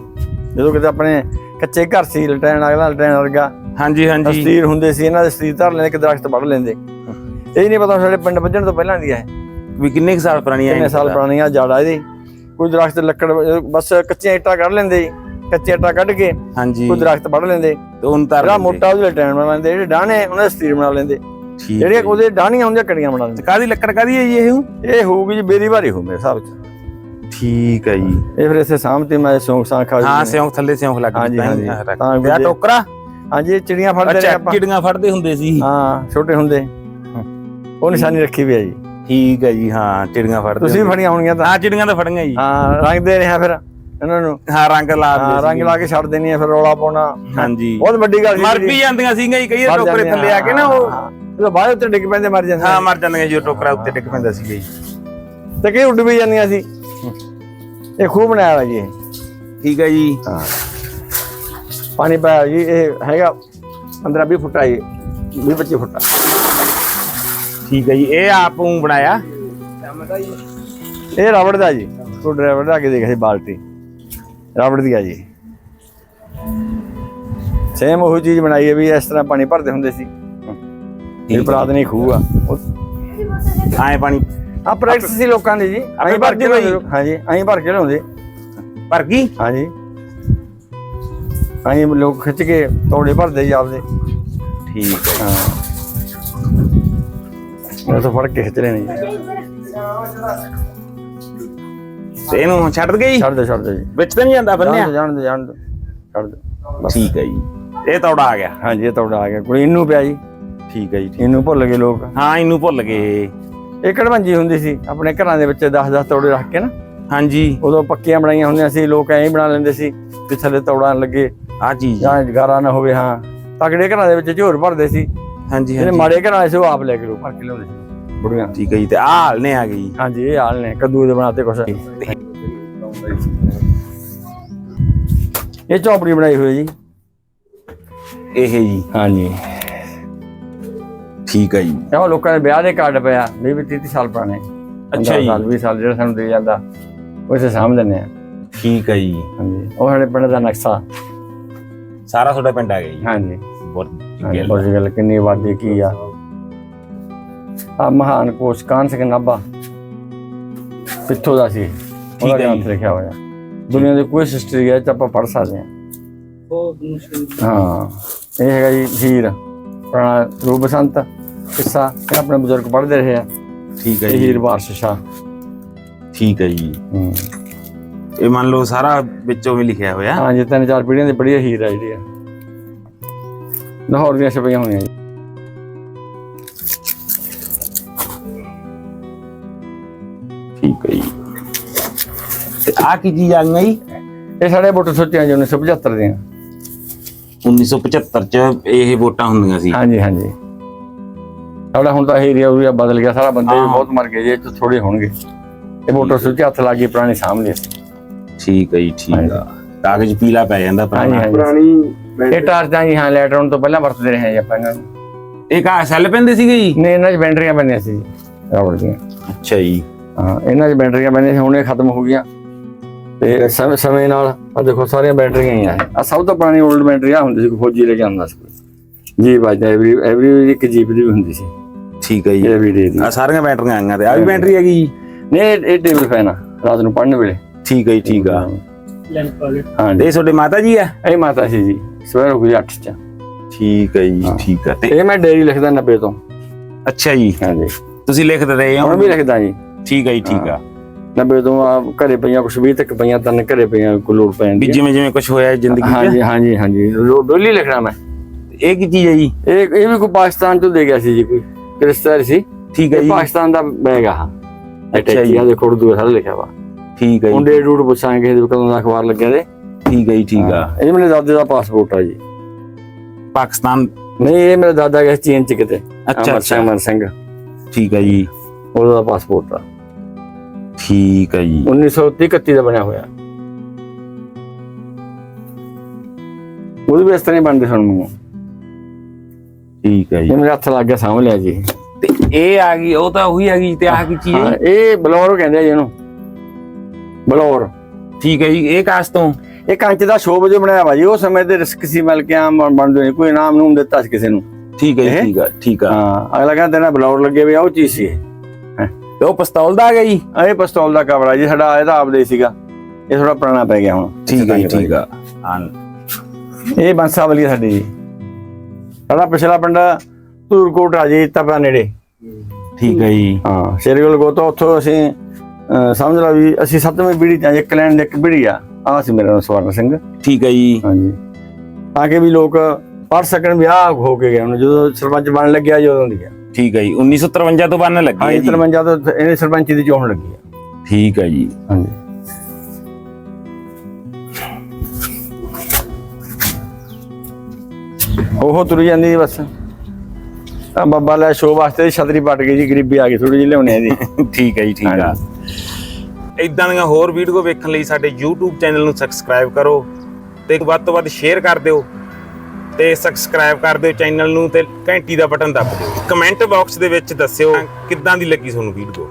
ਜਦੋਂ ਕਿਤੇ ਆਪਣੇ ਕੱਚੇ ਘਰ ਸੀ ਲਟੈਣ ਅਗਲਾ ਲਟੈਣ ਵਰਗਾ। ਹਾਂਜੀ ਹਾਂਜੀ। ਸਤੀਰ ਹੁੰਦੇ ਸੀ ਇਹਨਾਂ ਦੇ ਸਤੀਰ ਧਰ ਲੈਂਦੇ ਕਿ ਦਰਖਤ ਵੱਢ ਲੈਂਦੇ। ਇਹ ਨਹੀਂ ਪਤਾ ਸਾਡੇ ਪਿੰਡ ਵੱਜਣ ਤੋਂ ਪਹਿਲਾਂ ਦੀ ਹੈ। ਵੀ ਕਿੰਨੇ ਸਾਲ ਪੁਰਾਣੀ ਕਿੰਨੇ ਸਾਲ ਪੁਰਾਣੀਆਂ ਜਾੜਾ ਇਹਦੀ। ਕੋਈ ਦਰਖਤ ਲੱਕੜ ਬਸ ਕੱਚੀਆਂ ਇੱਟਾਂ ਕੱਢ ਲੈਂਦੇ ਜੀ। ਕੱਚੀਆਂ ਇੱਟਾਂ ਕੱਢ ਕੇ ਹਾਂਜੀ। ਕੋਈ ਦਰਖਤ ਵੱਢ ਲੈਂਦੇ। ਤੇ ਹੁਣ ਤਾਂ ਜਿਹੜਾ ਮੋਟਾ ਉਹਦੇ ਲਟੈਣ ਬਣਾ ਲੈਂਦੇ ਜਿਹੜੇ ਡਾਹਣੇ ਉਹਨਾਂ ਦੇ ਸਤੀਰ ਬਣਾ ਲੈਂਦੇ। ਠੀਕ ਜਿਹੜੀਆਂ ਉਹਦੇ ਡਾਹਣੀਆਂ ਹੁੰਦੀਆਂ ਕੜੀਆਂ ਬਣਾ ਲੈਂਦੇ। ਕਾਦੀ ਲੱਕੜ ਕਾਦੀ ਹੈ ਜੀ ਇਹ? ਇਹ ਹੋਊਗੀ ਜੀ ਬੇਰੀ ਭਾਰੀ ਹੋਊ ਮੇਰੇ ਹਿਸਾਬ ਚ। ਠੀਕ ਹੈ ਜੀ। ਇਹ ਫਿਰ ਇਸੇ ਸਾਹਮਣੇ ਮੈਂ ਸੌਂਕ ਸਾਂ ਖਾ ਹਾਂ ਸਿਉਂਖ ਥੱਲੇ ਸਿਉਂਖ ਲੱਗ ਹਾਂਜੀ, ਹਾਂਜੀ। ਤਾਂ ਟੋਕਰਾ? ਹਾਂਜੀ ਚਿੜੀਆਂ ਫੜਦੇ ਅੱਛਾ ਆਪਾਂ। ਕਿੜੀਆਂ ਫੜਦੇ ਹੁੰਦੇ ਸੀ। ਹਾਂ ਛੋਟੇ ਹੁੰਦੇ। ਉਹ ਨਿਸ਼ਾਨੀ ਰੱਖੀ ਵੀ ਹੈ ਜੀ। ਠੀਕ ਹੈ ਜੀ ਹਾਂ ਚਿੜੀਆਂ ਫੜਦੇ ਤੁਸੀਂ। ਫੜੀਆਂ ਹੋਣਗੀਆਂ ਤਾਂ। ਹਾਂ ਚਿੜੀਆਂ ਤਾਂ ਫੜੀਆਂ ਜੀ ਹਾਂ ਰੰਗ ਦੇ ਰਿਹਾ ਫਿਰ। ਇਹਨਾਂ ਨੂੰ। ਹਾਂ ਰੰਗ ਲਾ ਹਾਂ ਰੰਗ ਸੀ। ਲਾ ਕੇ ਛੱਡ ਦੇਣੀ ਹੈ ਫਿਰ ਰੌਲਾ ਪਾਉਣਾ। ਹਾਂਜੀ। ਬਹੁਤ ਵੱਡੀ ਗੱਲ ਸੀ ਮਰ। ਵੀ ਜਾਂਦੀਆਂ ਜੀ ਕਈ ਮਰ ਟੋਕਰੇ ਥੱਲੇ ਆ ਕੇ ਨਾ ਉਹ ਜਦੋਂ ਬਾਹਰ ਉੱਤੇ ਡਿੱਗ ਪੈਂਦੇ ਮਰ ਜਾਂਦੇ ਹਾਂ ਮਰ ਜਾਂਦੀਆਂ ਜੀ ਟੋਕਰਾ ਉੱਤੇ ਡਿੱਗ ਪੈਂਦਾ ਸੀ ਜੀ। ਤੇ ਕਈ ਉੱਡ ਵੀ ਜਾਂਦੀਆਂ ਸੀ। ਇਹ ਖੂਬ ਬਣਾਇਆ ਹੋਇਆ ਜੀ ਠੀਕ ਹੈ ਜੀ। ਹਾਂ। ਪਾਣੀ ਪਾਇਆ ਜੀ ਇਹ ਹੈਗਾ 15 20 ਫੁੱਟ ਆ ਜੀ। 20 25 ਫੁੱਟ ਆ। ਠੀਕ ਹੈ ਜੀ ਇਹ ਆਪ ਨੂੰ ਬਣਾਇਆ? ਇਹ ਰਬੜ ਦਾ ਜੀ ਉਹ ਡਰਾਈਵਰ ਦਾ ਕੇ ਦੇਖਿਆ ਸੀ ਬਾਲਟੀ। ਰਬੜ ਦੀ ਆ ਜੀ। ਸੇਮ ਉਹ ਚੀਜ਼ ਬਣਾਈ ਹੈ ਵੀ ਇਸ ਤਰ੍ਹਾਂ ਪਾਣੀ ਭਰਦੇ ਹੁੰਦੇ ਸੀ। ਇਹ ਪ੍ਰਾਤ ਨਹੀਂ ਖੂਹ ਆ। ਉਹ- ਆਏ ਪਾਣੀ। ਆ ਪ੍ਰੈਕਟਿਸ ਸੀ ਲੋਕਾਂ ਦੀ ਜੀ। ਅਸੀਂ ਭਰ ਕੇ ਲਿਆਉਂਦੇ ਹਾਂਜੀ ਅਸੀਂ ਭਰ ਕੇ ਲਿਆਉਂਦੇ। ਭਰ ਗਈ? ਹਾਂਜੀ। ਅਸੀਂ ਲੋਕ ਖਿੱਚ ਕੇ ਤੋੜੇ ਭਰਦੇ ਜੀ ਆਪਦੇ। ਠੀਕ ਹੈ। ਹਾਂ। ਇਹ ਤਾਂ ਫੜ ਕੇ ਖਿੱਚ ਲੈਣੇ ਤੇ ਇਹਨੂੰ ਛੱਡ ਗਈ ਛੱਡ ਦੇ ਛੱਡ ਦੇ ਜੀ। ਵਿੱਚ ਤਾਂ ਨਹੀਂ ਜਾਂਦਾ ਬੰਨਿਆ? ਦੇ ਜਾਣ ਦੇ ਜਾਣ ਦੇ ਛੱਡ ਦੇ। ਠੀਕ ਹੈ ਜੀ। ਇਹ ਤੌੜਾ ਆ ਗਿਆ। ਹਾਂਜੀ ਇਹ ਤੋੜਾ ਆ ਗਿਆ। ਕੋਈ ਇਹਨੂੰ ਪਿਆ ਜੀ। ਠੀਕ ਹੈ ਜੀ। ਇਹਨੂੰ ਭੁੱਲ ਗਏ ਲੋਕ। ਹਾਂ ਇਹਨੂੰ ਭੁੱਲ ਗਏ। ਇਹ ਕੜਵੰਜੀ ਹੁੰਦੀ ਸੀ ਆਪਣੇ ਘਰਾਂ ਦੇ ਵਿੱਚ 10-10 ਤੋੜੇ ਰੱਖ ਕੇ ਨਾ। ਹਾਂਜੀ। ਉਦੋਂ ਪੱਕੀਆਂ ਬਣਾਈਆਂ ਹੁੰਦੀਆਂ ਸੀ ਲੋਕ ਐਂ ਬਣਾ ਲੈਂਦੇ ਸੀ ਕਿ ਥੱਲੇ ਤੋੜਾ ਲੱਗੇ। ਆ ਚੀਜ਼ ਜਾਂ ਜਗਾਰਾ ਨਾ ਹੋਵੇ ਹਾਂ। ਤਗੜੇ ਘਰਾਂ ਦੇ ਵਿੱਚ ਝੋਰ ਭਰਦੇ ਸੀ। ਹਾਂਜੀ ਹਾਂਜੀ। ਮਾੜੇ ਘਰਾਂ ਸੀ ਉਹ ਆਪ ਲੈ ਕੇ ਲੋ ਭਰ ਕੇ ਲਿਆਉਂਦੇ ਸੀ। ਬੁੜੀਆਂ। ਠੀਕ ਹੈ ਜੀ ਤੇ ਆ ਹਾਲ ਨੇ ਆ ਗਈ ਹਾਂਜੀ ਇਹ ਹਾਲ ਨੇ ਕੱਦੂ ਦੇ ਬਣਾਤੇ ਕੁਛ। ਇਹ ਚੌਪੜੀ ਬਣਾਈ ਹੋਈ ਹੈ ਜੀ। ਇਹ ਜੀ। ਹਾਂਜੀ। ਠੀਕ ਹੈ ਜੀ। ਇਹ ਲੋਕਾਂ ਦੇ ਵਿਆਹ ਦੇ ਕਾਰਡ ਪਿਆ 20 30 ਸਾਲ ਪੁਰਾਣੇ। ਅੱਛਾ 15 ਜੀ। ਸਾਲ 20 ਸਾਲ ਜਿਹੜਾ ਸਾਨੂੰ ਦੇ ਜਾਂਦਾ ਉਸੇ ਸਾਂਭ ਲੈਂਦੇ ਆ ਠੀਕ ਹੈ ਜੀ। ਹਾਂਜੀ। ਉਹ ਸਾਡੇ ਪਿੰਡ ਦਾ ਨਕਸ਼ਾ। ਸਾਰਾ ਤੁਹਾਡਾ ਪਿੰਡ ਆ ਗਿਆ ਜੀ। ਹਾਂਜੀ। ਬਹੁਤ ਗੱਲ ਕਿੰਨੀ ਆਬਾਦੀ ਕੀ ਆ। ਆ ਮਹਾਨ ਕੋਸ਼ ਕਾਨ ਸਿੰਘ ਨਾਭਾ। ਪਿੱਥੋਂ ਦਾ ਸੀ। ਉਹਦਾ ਹੈ ਨਾਮ। ਲਿਖਿਆ ਹੋਇਆ। ਦੁਨੀਆ ਦੀ ਕੋਈ ਹਿਸਟਰੀ ਹੈ ਤਾਂ ਆਪਾਂ ਪੜ ਸਕਦੇ ਹਾਂ। ਬਹੁਤ ਮੁਸ਼ਕਿਲ। ਹਾਂ ਇਹ ਹੈਗਾ ਜੀ ਹੀਰ ਪੁਰਾਣਾ ਰੂਪ ਬਸੰਤ ਕਿੱਸਾ ਇਹ ਆਪਣੇ ਬਜ਼ੁਰਗ ਪੜ੍ਹਦੇ ਰਹੇ ਆ। ਠੀਕ ਹੈ ਜੀ। ਹੀਰ ਵਾਰਸ ਸ਼ਾਹ ਠੀਕ ਹੈ ਜੀ। ਹੂੰ। ਇਹ ਮੰਨ ਲਓ ਸਾਰਾ ਵਿੱਚੋਂ ਵੀ ਲਿਖਿਆ ਹੋਇਆ। ਹਾਂ ਜੀ ਤਿੰਨ ਚਾਰ ਪੀੜ੍ਹੀਆਂ ਦੀ ਬੜੀ ਹੀਰ ਆ ਜਿਹੜੀ ਆ। ਲਾਹੌਰ ਦੀਆਂ ਛਪੀਆਂ ਹੋਈਆਂ ਜੀ। ਆ ਕੀ ਚੀਜ਼ ਆ ਗਈ? ਜੀ ਇਹ ਸਾਡੇ ਬੁੱਟ ਸੋਚਿਆ ਜੀ 1975 ਦੀਆਂ। 1975 ਚ ਇਹ ਵੋਟਾਂ ਹੁੰਦੀਆਂ ਸੀ। ਹਾਂਜੀ ਹਾਂਜੀ। ਸਾਡਾ ਹੁਣ ਤਾਂ ਏਰੀਆ ਉਰੀਆ ਬਦਲ ਗਿਆ ਸਾਰਾ ਬੰਦੇ ਵੀ। ਬਹੁਤ ਮਰ ਗਏ ਜੇ ਚ ਥੋੜੇ ਹੋਣਗੇ। ਇਹ ਵੋਟਰ ਸੂਚੀ ਹੱਥ ਲਾ ਕੇ ਪੁਰਾਣੀ ਸਾਹਮਣੇ। ਠੀਕ ਹੈ ਜੀ ਠੀਕ ਆ। ਕਾਗਜ਼ ਪੀਲਾ ਪੈ ਜਾਂਦਾ ਪੁਰਾਣਾ। ਪੁਰਾਣੀ ਇਹ ਟਾਰਚਾਂ ਜੀ ਹਾਂ ਲੈਟਰ ਤੋਂ ਪਹਿਲਾਂ ਵਰਤਦੇ ਰਹੇ ਜੀ ਆਪਾਂ ਇਹਨਾਂ ਨੂੰ। ਇਹ ਕਾ ਸੈੱਲ ਪੈਂਦੇ ਸੀਗੇ ਜੀ? ਨੇ ਇਹਨਾਂ 'ਚ ਬੈਟਰੀਆਂ ਬੰਨੀਆਂ ਸੀ ਰਬੜ ਦੀਆਂ। ਅੱਛਾ ਜੀ। ਹਾਂ ਇਹਨਾਂ 'ਚ ਬੈਟਰੀਆਂ ਬੰਨੀਆਂ ਸੀ ਹੁਣ ਇਹ ਖਤਮ ਹੋ ਗਈਆਂ। ਤੇ ਸਮੇਂ ਸਮੇਂ ਨਾਲ ਆ ਦੇਖੋ ਸਾਰੀਆਂ ਬੈਟਰੀਆਂ ਹੀ ਆ ਆ ਸਭ ਤੋਂ ਪੁਰਾਣੀ 올ਡ ਬੈਟਰੀ ਆ ਹੁੰਦੀ ਸੀ ਕੋਈ ਫੌਜੀ ਲੈ ਕੇ ਆਉਂਦਾ ਸੀ। ਜੀ ਵੱਜਦਾ ਐਵਰੀ ਐਵਰੀ ਇੱਕ ਜੀਪ ਦੀ ਵੀ ਹੁੰਦੀ ਸੀ। ਠੀਕ ਹੈ ਜੀ। ਇਹ ਵੀ ਦੇ ਦੀ ਆ ਸਾਰੀਆਂ ਬੈਟਰੀਆਂ ਆਈਆਂ ਤੇ ਆ ਵੀ ਬੈਟਰੀ ਹੈਗੀ ਜੀ? ਨੇ ਇਹ ਟੇਬਲ ਫੈਨ ਆ ਰਾਤ ਨੂੰ ਪੜ੍ਹਨ ਵੇਲੇ। ਠੀਕ ਹੈ ਜੀ ਠੀਕ ਆ। ਲੈਂਪ ਵਾਲੇ ਹਾਂ ਇਹ ਤੁਹਾਡੇ ਮਾਤਾ ਜੀ ਆ? ਇਹ ਮਾਤਾ ਸੀ ਜੀ ਸਵੇਰ ਹੋ ਗਈ 8 ਚ। ਠੀਕ ਹੈ ਜੀ ਹਾਂ। ਠੀਕ ਆ ਤੇ ਇਹ ਮੈਂ ਡੇਰੀ ਲਿਖਦਾ 90 ਤੋਂ। ਅੱਛਾ ਜੀ। ਹਾਂਜੀ ਤੁਸੀਂ ਲਿਖ ਦਿੰਦੇ ਹੁਣ ਹੋ ਵੀ ਲਿਖਦਾ ਜੀ। ਠੀਕ ਹੈ ਜੀ ਠੀਕ ਆ। 90 ਤੋਂ ਆ ਘਰੇ ਪਈਆਂ ਕੁਛ 20 ਤੱਕ ਪਈਆਂ ਤਿੰਨ ਘਰੇ ਪਈਆਂ ਕੋਈ ਲੋੜ ਪੈਣ ਵੀ ਦੀ। ਜਿਵੇਂ ਜਿਵੇਂ ਕੁਝ ਹੋਇਆ ਜ਼ਿੰਦਗੀ 'ਚ? ਹਾਂਜੀ ਹਾਂਜੀ ਹਾਂਜੀ। ਰੋ- ਡੋਲੀ ਲਿਖਣਾ ਮੈਂ। ਇਹ ਕੀ ਚੀਜ਼ ਹੈ ਜੀ? ਇਹ ਇਹ ਵੀ ਕੋਈ ਪਾਕਿਸਤਾਨ ਤੋਂ ਦੇ ਗਿਆ ਸੀ ਜੀ ਕੋਈ ਕ੍ਰਿਸਤਾਨ ਸੀ। ਠੀਕ ਹੈ ਇਹ ਜੀ। ਪਾਕਿਸਤਾਨ ਦਾ ਬੈਗ ਆ। ਅੱਛਾ ਜੀ। ਆ ਦੇਖੋ ਉਰਦੂ ਸਾਰਾ ਲਿਖਿਆ ਵਾ। ਠੀਕ ਹੈ ਹੁਣ ਜੀ। ਡੇਟ ਡੂਟ ਪੁੱਛਾਂਗੇ ਕਦੋਂ ਦਾ ਅਖਬਾਰ ਲੱਗਿਆ ਦੇ ਠੀਕ ਹੈ ਜੀ ਠੀਕ ਆ। ਇਹ ਮੇਰੇ ਦਾਦੇ ਦਾ ਪਾਸਪੋਰਟ ਆ ਜੀ। ਪਾਕਿਸਤਾਨ? ਨਹੀਂ ਇਹ ਮੇਰਾ ਦਾਦਾ ਗਿਆ ਸੀ ਚੀਨ ਚ ਕਿਤੇ। ਅੱਛਾ ਅਮਰ ਸਿੰਘ ਅੱਛਾ ਅਮਰ ਸਿੰਘ। ਠੀਕ ਹੈ ਜੀ। ਉਹਦਾ ਪਾਸਪੋਰਟ ਆ। ਠੀਕ ਹੈ ਜੀ। 1930 31 ਦਾ ਬਣਿਆ ਹੋਇਆ। ਉਹਦੇ ਵੀ ਇਸ ਤਰ੍ਹਾਂ ਹੀ ਬਣਦੇ ਮੈਨੂੰ ਠੀਕ ਹੈ ਜੀ। ਇਹ ਮੇਰੇ ਹੱਥ ਲੱਗ ਗਿਆ ਸਾਂਭ ਲਿਆ ਜੀ। ਤੇ ਇਹ ਆ ਗਈ ਉਹ ਤਾਂ ਉਹੀ ਆ ਗਈ ਤੇ ਆ ਕੀ ਚੀਜ਼ ਹਾਂ? ਹੈ ਇਹ ਬਲੌਰ ਕਹਿੰਦੇ ਆ ਜੀ ਇਹਨੂੰ। ਬਲੌਰ। ਠੀਕ ਹੈ ਜੀ ਇਹ ਕਾਸ ਤੋਂ? ਇਹ ਕੰਚ ਦਾ ਸ਼ੋਅ ਵਜੋਂ ਬਣਾਇਆ ਵਾ ਜੀ। ਉਹ ਸਮੇਂ ਦੇ ਰਿਸਕ ਸੀ ਮਿਲ ਕੇ ਆਮ ਬਣਦੇ ਨੇ ਕੋਈ ਇਨਾਮ ਨੂੰ ਦਿੱਤਾ ਸੀ ਕਿਸੇ ਨੂੰ। ਠੀਕ ਹੈ? ਠੀਕ ਆ ਠੀਕ ਆ। ਹਾਂ ਅਗਲਾ ਕਹਿੰਦਾ ਤੇਰਾ ਬਲੌਰ ਲੱਗੇ ਹੋਏ ਆ ਉਹ ਚੀਜ਼ ਸੀ ਇਹ। ਤੇ ਉਹ ਪਿਸਤੌਲ ਦਾ ਆ ਗਿਆ ਜੀ ਇਹ ਪਿਸਤੌਲ ਦਾ ਕਵਰ ਆ ਜੀ ਸਾਡਾ ਇਹਦਾ ਆਪਦੇ ਹੀ ਸੀਗਾ। ਇਹ ਥੋੜਾ ਪੁਰਾਣਾ ਪੈ ਗਿਆ ਹੁਣ। ਠੀਕ ਹੈ ਜੀ ਠੀਕ ਆ। ਹਾਂ। ਇਹ ਬੰਸਾ ਵਾਲੀ ਸਾਡੀ ਜੀ। ਸਾਡਾ ਪਿਛਲਾ ਪਿੰਡ ਧੂਰਕੋਟ ਆ ਜੀ ਤਪਾ ਨੇੜੇ। ਠੀਕ ਹੈ ਜੀ। ਹਾਂ ਸ਼ੇਰਗਲ ਗੋ ਤੋਂ ਉੱਥੋਂ ਅਸੀਂ ਸਮਝ ਲਓ ਵੀ ਅਸੀਂ ਸੱਤਵੀਂ ਚ ਆ, ਇੱਕ ਲੈਣ ਦੇ ਇੱਕ ਪੀੜ੍ਹੀ ਆ। ਆ ਸੀ ਮੇਰਾ ਨਾਮ ਸਵਰਨ ਸਿੰਘ। ਠੀਕ ਹੈ ਜੀ। ਹਾਂਜੀ। ਤਾਂ ਕਿ ਵੀ ਲੋਕ ਪੜ ਸਕਣ ਵਿਆਹ ਹੋ ਕੇ ਗਏ ਹੁਣ ਜਦੋਂ ਸਰਪੰਚ ਬਣ ਲੱਗਿਆ ਜਦੋਂ ਦੀ ਆ। ਠੀਕ ਹੈ ਜੀ 1953 ਤੋਂ ਬੰਨ ਲੱਗੀ ਹੈ ਜੀ। 53 ਤੋਂ ਇਹਨੇ ਸਰਪੰਚੀ ਦੀ ਚੋਣ ਲੱਗੀ ਆ ਠੀਕ ਹੈ ਜੀ। ਹਾਂਜੀ। ਉਹ ਤੁਰ ਜਾਂਦੀ ਜੀ ਬਸ। ਆ ਬੱਬਾ ਲੈ ਸ਼ੋਅ ਵਾਸਤੇ ਛਤਰੀ ਪਟ ਗਈ ਜੀ ਗਰੀਬੀ ਆ ਗਈ ਥੋੜੀ ਜਿਹੀ ਲਿਆਉਣੀ ਜੀ। ਠੀਕ ਹੈ ਜੀ ਠੀਕ ਆ ਇਦਾਂ ਦੀਆਂ ਹੋਰ ਵੀਡੀਓ ਵੇਖਣ ਲਈ ਸਾਡੇ YouTube ਚੈਨਲ ਨੂੰ ਸਬਸਕ੍ਰਾਈਬ ਕਰੋ ਤੇ ਵੱਧ ਤੋਂ ਵੱਧ ਸ਼ੇਅਰ ਕਰ ਦਿਓ। ਤੇ ਸਬਸਕ੍ਰਾਈਬ ਕਰ ਦਿਓ ਚੈਨਲ ਨੂੰ ਤੇ ਘੰਟੀ ਦਾ ਬਟਨ ਦੱਬ ਦਿਓ। ਕਮੈਂਟ ਬਾਕਸ ਦੇ ਵਿੱਚ ਦੱਸਿਓ ਕਿੱਦਾਂ ਦੀ ਲੱਗੀ ਤੁਹਾਨੂੰ ਵੀਡੀਓ